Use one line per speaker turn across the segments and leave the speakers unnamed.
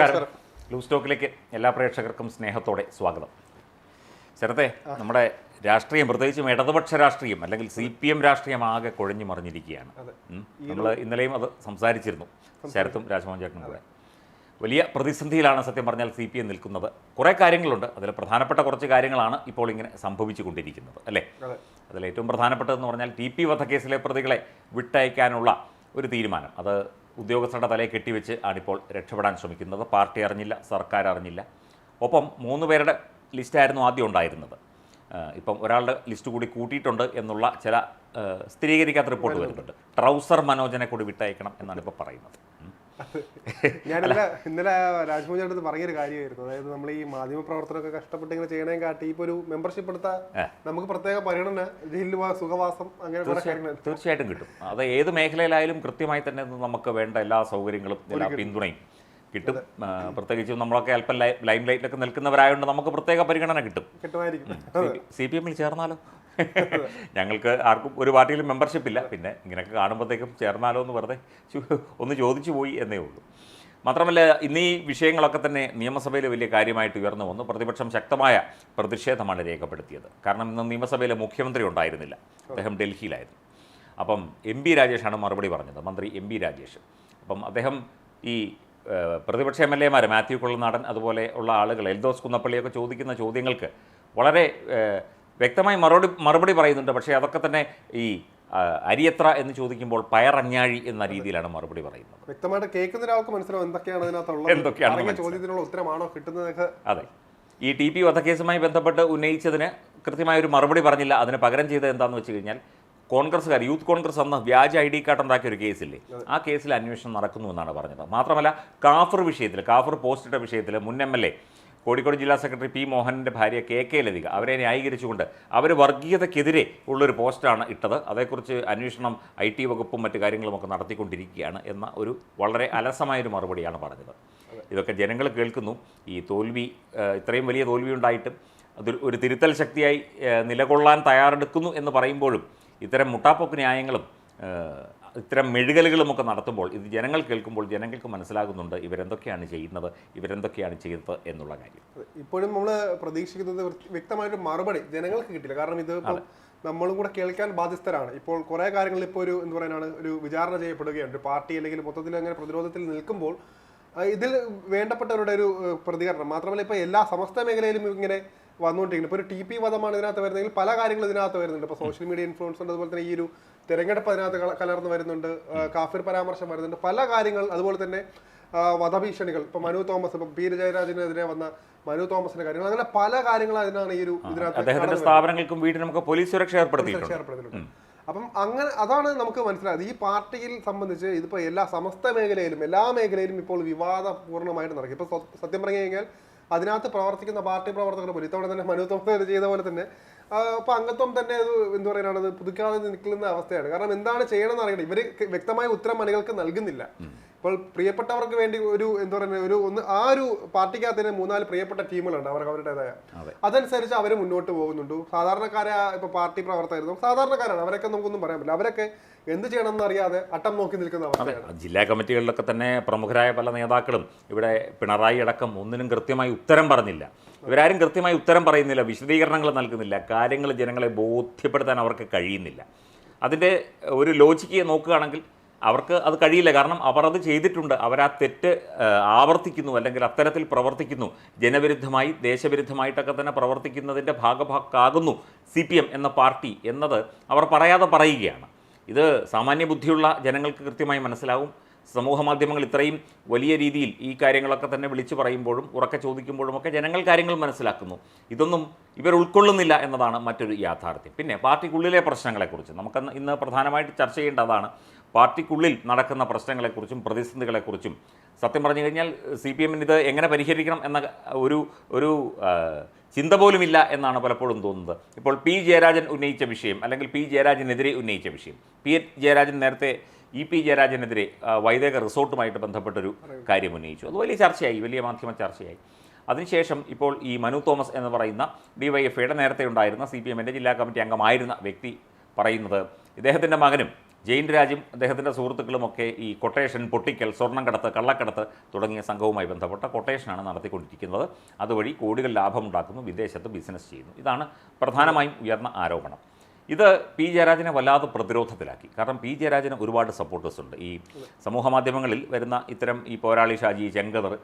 നമസ്കാരം. ലൂസ് ടോക്കിലേക്ക് എല്ലാ പ്രേക്ഷകർക്കും സ്നേഹത്തോടെ സ്വാഗതം. ശരത്തെ നമ്മുടെ രാഷ്ട്രീയം പ്രത്യേകിച്ചും ഇടതുപക്ഷ രാഷ്ട്രീയം അല്ലെങ്കിൽ സി പി എം രാഷ്ട്രീയം ആകെ കുഴഞ്ഞു മറിഞ്ഞിരിക്കുകയാണ്. നമ്മൾ ഇന്നലെയും അത് സംസാരിച്ചിരുന്നു. ശരത്തും രാജ്മോഹൻ ചേട്ടനും കൂടെ. വലിയ പ്രതിസന്ധിയിലാണ് സത്യം പറഞ്ഞാൽ സി പി എം നിൽക്കുന്നത്. കുറേ കാര്യങ്ങളുണ്ട്. അതിൽ പ്രധാനപ്പെട്ട കുറച്ച് കാര്യങ്ങളാണ് ഇപ്പോൾ ഇങ്ങനെ സംഭവിച്ചു കൊണ്ടിരിക്കുന്നത് അല്ലേ?
അതെ.
അതിൽ ഏറ്റവും പ്രധാനപ്പെട്ടതെന്ന് പറഞ്ഞാൽ ടി പി വധക്കേസിലെ പ്രതികളെ വിട്ടയക്കാനുള്ള ഒരു തീരുമാനം. അത് ഉദ്യോഗസ്ഥരുടെ തലയെ കെട്ടിവെച്ച് ആണിപ്പോൾ രക്ഷപ്പെടാൻ ശ്രമിക്കുന്നത്. പാർട്ടി അറിഞ്ഞില്ല സർക്കാർ അറിഞ്ഞില്ല. ഒപ്പം മൂന്ന് പേരുടെ ലിസ്റ്റായിരുന്നു ആദ്യം ഉണ്ടായിരുന്നത്. ഇപ്പം ഒരാളുടെ ലിസ്റ്റ് കൂടി കൂട്ടിയിട്ടുണ്ട് എന്നുള്ള ചില സ്ഥിരീകരിക്കാത്ത റിപ്പോർട്ട് വരുന്നുണ്ട്. ട്രൗസർ മനോജനെ കൂടി വിട്ടയക്കണം എന്നാണ് ഇപ്പോൾ പറയുന്നത്.
ഞാൻ ഇന്നലെ രാജ്മോഹൻ അടുത്ത് പറഞ്ഞൊരു കാര്യമായിരുന്നു. അതായത് നമ്മൾ ഈ മാധ്യമ പ്രവർത്തനമൊക്കെ കഷ്ടപ്പെട്ട് ഇങ്ങനെ ചെയ്യണേ കാട്ടി ഇപ്പൊ ഒരു മെമ്പർഷിപ്പ് എടുത്താൽ നമുക്ക് പ്രത്യേക പരിഗണന ജയിലിൽ സുഖവാസം അങ്ങനെ
തീർച്ചയായിട്ടും കിട്ടും. അത് ഏത് മേഖലയിലായാലും കൃത്യമായി തന്നെ നമുക്ക് വേണ്ട എല്ലാ സൗകര്യങ്ങളും എല്ലാ പിന്തുണയും കിട്ടും. പ്രത്യേകിച്ചും നമ്മളൊക്കെ അല്പം ലൈം ലൈറ്റിലൊക്കെ നിൽക്കുന്നവരായതുകൊണ്ട് നമുക്ക് പ്രത്യേക പരിഗണന കിട്ടും.
കിട്ടുമായിരിക്കും.
സി പി എമ്മിൽ ചേർന്നാലോ? ഞങ്ങൾക്ക് ആർക്കും ഒരു പാർട്ടിയിലും മെമ്പർഷിപ്പ് ഇല്ല. പിന്നെ ഇങ്ങനെയൊക്കെ കാണുമ്പോഴത്തേക്കും ചേർന്നാലോ എന്ന് വെറുതെ ഒന്ന് ചോദിച്ചു പോയി എന്നേ ഉള്ളൂ. മാത്രമല്ല ഇന്ന് ഈ വിഷയങ്ങളൊക്കെ തന്നെ നിയമസഭയിൽ വലിയ കാര്യമായിട്ട് ഉയർന്നു വന്നു. പ്രതിപക്ഷം ശക്തമായ പ്രതിഷേധമാണ് രേഖപ്പെടുത്തിയത്. കാരണം ഇന്ന് നിയമസഭയിലെ മുഖ്യമന്ത്രി ഉണ്ടായിരുന്നില്ല. അദ്ദേഹം ഡൽഹിയിലായിരുന്നു. അപ്പം എം പി രാജേഷാണ് മറുപടി പറഞ്ഞത്. മന്ത്രി എം പി രാജേഷ്. അപ്പം അദ്ദേഹം ഈ പ്രതിപക്ഷ എം എൽ എമാർ മാത്യു കൊള്ളനാടൻ അതുപോലെ ഉള്ള ആളുകൾ എൽദോസ് കുന്നപ്പള്ളിയൊക്കെ ചോദിക്കുന്ന ചോദ്യങ്ങൾക്ക് വളരെ വ്യക്തമായി മറുപടി മറുപടി പറയുന്നുണ്ട്. പക്ഷേ അതൊക്കെ തന്നെ ഈ അരിയത്ര എന്ന് ചോദിക്കുമ്പോൾ പയറഞ്ഞാഴി എന്ന രീതിയിലാണ് മറുപടി പറയുന്നത്.
വ്യക്തമായിട്ട് കേൾക്കുന്ന ഒരാൾക്ക് മനസ്സിലാവും എന്തൊക്കെയാണ് അതിനകത്തുള്ളത്.
എന്തൊക്കെയാണ്.
ചോദ്യത്തിനുള്ള ഉത്തരമാണോ കിട്ടുന്നത്
അതെ. ഈ ടി പി വധക്കേസുമായി ബന്ധപ്പെട്ട് ഉന്നയിച്ചതിന് കൃത്യമായ ഒരു മറുപടി പറഞ്ഞില്ല. അതിന് പകരം ചെയ്തത് എന്താണെന്ന് വെച്ച് കഴിഞ്ഞാൽ കോൺഗ്രസ്സുകാർ യൂത്ത് കോൺഗ്രസ് അന്ന് വ്യാജ ഐ ഡി കാർഡ് ഉണ്ടാക്കിയ ഒരു കേസില്ലേ ആ കേസിൽ അന്വേഷണം നടക്കുന്നു എന്നാണ് പറഞ്ഞത്. മാത്രമല്ല കാഫർ വിഷയത്തിൽ കാഫർ പോസ്റ്റിട്ട വിഷയത്തിൽ മുൻ എം എൽ എ കോഴിക്കോട് ജില്ലാ സെക്രട്ടറി പി മോഹനന്റെ ഭാര്യ കെ കെ ലതിക അവരെ ന്യായീകരിച്ചുകൊണ്ട് അവർ വർഗീയതയ്ക്കെതിരെ ഉള്ളൊരു പോസ്റ്റാണ് ഇട്ടത്. അതേക്കുറിച്ച് അന്വേഷണം ഐ ടി വകുപ്പും മറ്റു കാര്യങ്ങളുമൊക്കെ നടത്തിക്കൊണ്ടിരിക്കുകയാണ് എന്ന ഒരു വളരെ അലസമായൊരു മറുപടിയാണ് പറഞ്ഞത്. ഇതൊക്കെ ജനങ്ങൾ കേൾക്കുന്നു. ഈ തോൽവി ഇത്രയും വലിയ തോൽവി ഉണ്ടായിട്ടും അത് ഒരു തിരുത്തൽ ശക്തിയായി നിലകൊള്ളാൻ തയ്യാറെടുക്കുന്നു എന്ന് പറയുമ്പോഴും ഇത്തരം മുട്ടാപ്പൊക്ക് ന്യായങ്ങളും ഇത്തരം മെഴുകലുകളുമൊക്കെ നടത്തുമ്പോൾ ഇത് ജനങ്ങൾ കേൾക്കുമ്പോൾ ജനങ്ങൾക്ക് മനസ്സിലാകുന്നുണ്ട് ഇവരെന്തൊക്കെയാണ് ചെയ്യുന്നത് ഇവരെന്തൊക്കെയാണ് ചെയ്തത് എന്നുള്ള കാര്യം.
ഇപ്പോഴും നമ്മൾ പ്രതീക്ഷിക്കുന്നത് വ്യക്തമായിട്ട് മറുപടി ജനങ്ങൾക്ക് കിട്ടില്ല. കാരണം ഇത് നമ്മളും കൂടെ കേൾക്കാൻ ബാധ്യസ്ഥരാണ്. ഇപ്പോൾ കുറെ കാര്യങ്ങളിൽ ഇപ്പോൾ ഒരു എന്ന് പറയാനാണ് ഒരു വിചാരണ ചെയ്യപ്പെടുകയാണ്. ഒരു പാർട്ടി അല്ലെങ്കിൽ മൊത്തത്തിൽ അങ്ങനെ പ്രതിരോധത്തിൽ നിൽക്കുമ്പോൾ ഇതിൽ വേണ്ടപ്പെട്ടവരുടെ ഒരു പ്രതികരണം. മാത്രമല്ല ഇപ്പോൾ എല്ലാ സമസ്ത മേഖലയിലും ഇങ്ങനെ വന്നുകൊണ്ടിരിക്കുന്നു ഇപ്പോൾ ഒരു ടി പി വധമാണ് ഇതിനകത്ത് വരുന്നതെങ്കിൽ പല കാര്യങ്ങളും ഇതിനകത്ത് വരുന്നുണ്ട്. ഇപ്പോൾ സോഷ്യൽ മീഡിയ ഇൻഫ്ലുവൻസ് ഉണ്ട് അതുപോലെ തന്നെ ഈ ഒരു തിരഞ്ഞെടുപ്പ് അതിനകത്ത് കലർന്ന് വരുന്നുണ്ട്. കാഫിർ പരാമർശം വരുന്നുണ്ട്. പല കാര്യങ്ങൾ അതുപോലെ തന്നെ വധഭീഷണികൾ. ഇപ്പൊ മനു തോമസ് ഇപ്പൊ പി ജയരാജനെതിരെ വന്ന മനു തോമസിന്റെ കാര്യങ്ങൾ. അങ്ങനെ പല കാര്യങ്ങളും അതിനാണ് ഈ ഒരു ഇതിനകത്ത്
സ്ഥാപനങ്ങൾക്കും വീടിനുമൊക്കെ പോലീസ് സുരക്ഷ ഏർപ്പെടുത്തിയിട്ടുണ്ട്.
ഏർപ്പെടുത്തിയിട്ടുണ്ട്. അപ്പം അങ്ങനെ അതാണ് നമുക്ക് മനസ്സിലായത്. ഈ പാർട്ടിയിൽ സംബന്ധിച്ച് ഇതിപ്പോൾ എല്ലാ സമസ്ത മേഖലയിലും എല്ലാ മേഖലയിലും ഇപ്പോൾ വിവാദപൂർണമായിട്ട് നടക്കും. ഇപ്പോൾ സത്യം പറഞ്ഞു കഴിഞ്ഞാൽ അതിനകത്ത് പ്രവർത്തിക്കുന്ന പാർട്ടി പ്രവർത്തകർ പോലും. ഇത്തവണ തന്നെ മനു തോമസ് ചെയ്ത പോലെ തന്നെ അപ്പൊ അംഗത്വം തന്നെ അത് എന്താ പറയാനാണ് അത് പുതുക്കാതെ നിൽക്കുന്ന അവസ്ഥയാണ്. കാരണം എന്താണ് ചെയ്യണമെന്ന് അറിയണം. ഇവർ വ്യക്തമായ ഉത്തരം മണികൾക്ക് നൽകുന്നില്ല. ഇപ്പോൾ പ്രിയപ്പെട്ടവർക്ക് വേണ്ടി ഒരു എന്താ പറയുക ഒരു ഒന്ന് ആ ഒരു പാർട്ടിക്കകത്ത് തന്നെ മൂന്നാൽ പ്രിയപ്പെട്ട ടീമുകളുണ്ട് അവർക്ക് അവരുടേതായ.
അതെ.
അതനുസരിച്ച് അവർ മുന്നോട്ട് പോകുന്നുണ്ട്. സാധാരണക്കാരെ ഇപ്പൊ പാർട്ടി പ്രവർത്തകരും സാധാരണക്കാരാണ്. അവരൊക്കെ നമുക്കൊന്നും പറയാൻ പറ്റില്ല. അവരൊക്കെ എന്ത് ചെയ്യണമെന്ന് അറിയാതെ അട്ടം നോക്കി നിൽക്കുന്ന അവസ്ഥയാണ്.
ജില്ലാ കമ്മിറ്റികളിലൊക്കെ തന്നെ പ്രമുഖരായ പല നേതാക്കളും ഇവിടെ പിണറായി അടക്കം ഒന്നിനും കൃത്യമായി ഉത്തരം പറഞ്ഞില്ല. ഇവരാരും കൃത്യമായി ഉത്തരം പറയുന്നില്ല വിശദീകരണങ്ങൾ നൽകുന്നില്ല കാര്യങ്ങൾ ജനങ്ങളെ ബോധ്യപ്പെടുത്താൻ അവർക്ക് കഴിയുന്നില്ല. അതിന്റെ ഒരു ലോജിക്ക് നോക്കുകയാണെങ്കിൽ അവർക്ക് അത് കഴിയില്ല. കാരണം അവർ അത് ചെയ്തിട്ടുണ്ട്. അവർ ആ തെറ്റ് ആവർത്തിക്കുന്നു അല്ലെങ്കിൽ അത്തരത്തിൽ പ്രവർത്തിക്കുന്നു. ജനവിരുദ്ധമായി ദേശവിരുദ്ധമായിട്ടൊക്കെ തന്നെ പ്രവർത്തിക്കുന്നതിന്റെ ഭാഗഭാക്കാകുന്നു സി പി എം എന്ന പാർട്ടി എന്നത് അവർ പറയാതെ പറയുകയാണ്. ഇത് സാമാന്യ ബുദ്ധിയുള്ള ജനങ്ങൾക്ക് കൃത്യമായി മനസ്സിലാവും. സമൂഹ മാധ്യമങ്ങൾ ഇത്രയും വലിയ രീതിയിൽ ഈ കാര്യങ്ങളൊക്കെ തന്നെ വിളിച്ചു പറയുമ്പോഴും ഉറക്കെ ചോദിക്കുമ്പോഴും ഒക്കെ ജനങ്ങൾ കാര്യങ്ങൾ മനസ്സിലാക്കുന്നു. ഇതൊന്നും ഇവർ ഉൾക്കൊള്ളുന്നില്ല എന്നതാണ് മറ്റൊരു യാഥാർത്ഥ്യം. പിന്നെ പാർട്ടിക്കുള്ളിലെ പ്രശ്നങ്ങളെക്കുറിച്ച് നമുക്ക് ഇന്ന് പ്രധാനമായിട്ട് ചർച്ച ചെയ്യേണ്ടതാണ് പാർട്ടിക്കുള്ളിൽ നടക്കുന്ന പ്രശ്നങ്ങളെക്കുറിച്ചും പ്രതിസന്ധികളെക്കുറിച്ചും. സത്യം പറഞ്ഞു കഴിഞ്ഞാൽ സി പി എമ്മിന് ഇത് എങ്ങനെ പരിഹരിക്കണം എന്ന ഒരു ഒരു ചിന്ത പോലുമില്ല എന്നാണ് പലപ്പോഴും തോന്നുന്നത്. ഇപ്പോൾ പി ജയരാജൻ ഉന്നയിച്ച വിഷയം അല്ലെങ്കിൽ പി ജയരാജനെതിരെ ഉന്നയിച്ച വിഷയം പി ജയരാജൻ നേരത്തെ ഇ പി ജയരാജനെതിരെ വൈദേക റിസോർട്ടുമായിട്ട് ബന്ധപ്പെട്ടൊരു കാര്യം ഉന്നയിച്ചു. അത് വലിയ ചർച്ചയായി വലിയ മാധ്യമ ചർച്ചയായി. അതിനുശേഷം ഇപ്പോൾ ഈ മനു തോമസ് എന്ന് പറയുന്ന ഡിവൈഎഫ്ഐയുടെ നേരത്തെ ഉണ്ടായിരുന്ന സി പി എമ്മിന്റെ ജില്ലാ കമ്മിറ്റി അംഗമായിരുന്ന വ്യക്തി പറയുന്നത് ഇദ്ദേഹത്തിന്റെ മകനും ജയിൻ രാജും അദ്ദേഹത്തിന്റെ സുഹൃത്തുക്കളുമൊക്കെ ഈ കൊട്ടേഷൻ പൊട്ടിക്കൽ സ്വർണം കടത്ത് കള്ളക്കടത്ത് തുടങ്ങിയ സംഘവുമായി ബന്ധപ്പെട്ട കൊട്ടേഷനാണ് നടത്തിക്കൊണ്ടിരിക്കുന്നത്. അതുവഴി കോടികൾ ലാഭമുണ്ടാക്കുന്നു വിദേശത്ത് ബിസിനസ് ചെയ്യുന്നു. ഇതാണ് പ്രധാനമായും ഉയർന്ന ആരോപണം. ഇത് പി ജയരാജനെ വല്ലാതെ പ്രതിരോധത്തിലാക്കി. കാരണം പി ജയരാജന് ഒരുപാട് സപ്പോർട്ടേഴ്സ് ഉണ്ട്. ഈ സമൂഹ മാധ്യമങ്ങളിൽ വരുന്ന ഇത്തരം ഈ പോരാളി ഷാജി ചെങ്കതർ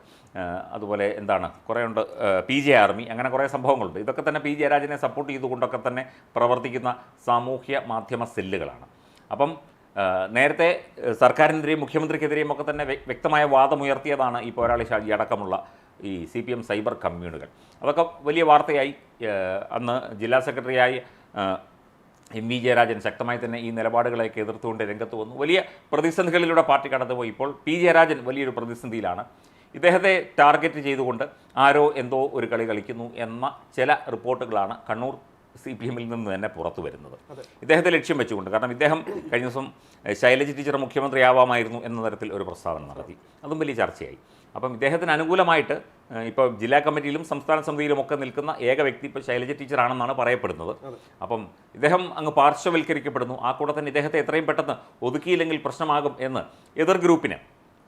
അതുപോലെ എന്താണ് കുറേ ഉണ്ട് പി ജെ ആർമി അങ്ങനെ കുറേ സംഭവങ്ങളുണ്ട്. ഇതൊക്കെ തന്നെ പി ജയരാജനെ സപ്പോർട്ട് ചെയ്തുകൊണ്ടൊക്കെ തന്നെ പ്രവർത്തിക്കുന്ന സാമൂഹ്യ മാധ്യമ സെല്ലുകളാണ്. അപ്പം നേരത്തെ സർക്കാരിനെതിരെയും മുഖ്യമന്ത്രിക്കെതിരെയും ഒക്കെ തന്നെ വ്യ- വ്യക്തമായ വാദമുയർത്തിയതാണ് ഈ പോരാളി ഷാജി അടക്കമുള്ള ഈ സി പി എം സൈബർ കമ്മ്യൂണുകൾ. അതൊക്കെ വലിയ വാർത്തയായി അന്ന് ജില്ലാ സെക്രട്ടറിയായി എം വി ജയരാജൻ ശക്തമായി തന്നെ ഈ നിലപാടുകളെയൊക്കെ എതിർത്തുകൊണ്ട് രംഗത്ത് വന്നു. വലിയ പ്രതിസന്ധികളിലൂടെ പാർട്ടി കടന്നുപോയി. ഇപ്പോൾ പി ജയരാജൻ വലിയൊരു പ്രതിസന്ധിയിലാണ്. ഇദ്ദേഹത്തെ ടാർഗറ്റ് ചെയ്തുകൊണ്ട് ആരോ എന്തോ ഒരു കളി കളിക്കുന്നു എന്ന ചില റിപ്പോർട്ടുകളാണ് കണ്ണൂർ സി പി എമ്മിൽ നിന്ന് തന്നെ പുറത്തു വരുന്നത്. ഇദ്ദേഹത്തെ ലക്ഷ്യം വെച്ചുകൊണ്ട് കാരണം ഇദ്ദേഹം കഴിഞ്ഞ ദിവസം ശൈലജ ടീച്ചർ മുഖ്യമന്ത്രിയാവാമായിരുന്നു എന്ന തരത്തിൽ ഒരു പ്രസ്താവന നടത്തി. അതും വലിയ ചർച്ചയായി. അപ്പം ഇദ്ദേഹത്തിന് അനുകൂലമായിട്ട് ഇപ്പോൾ ജില്ലാ കമ്മിറ്റിയിലും സംസ്ഥാന സമിതിയിലും ഒക്കെ നിൽക്കുന്ന ഏക വ്യക്തി ഇപ്പോൾ ശൈലജ ടീച്ചറാണെന്നാണ് പറയപ്പെടുന്നത്. അപ്പം ഇദ്ദേഹം അങ്ങ് പാർശ്വവൽക്കരിക്കപ്പെടുന്നു. ആ കൂടെ തന്നെ ഇദ്ദേഹത്തെ എത്രയും പെട്ടെന്ന് ഒതുക്കിയില്ലെങ്കിൽ പ്രശ്നമാകും എന്ന് എതിർ ഗ്രൂപ്പിന്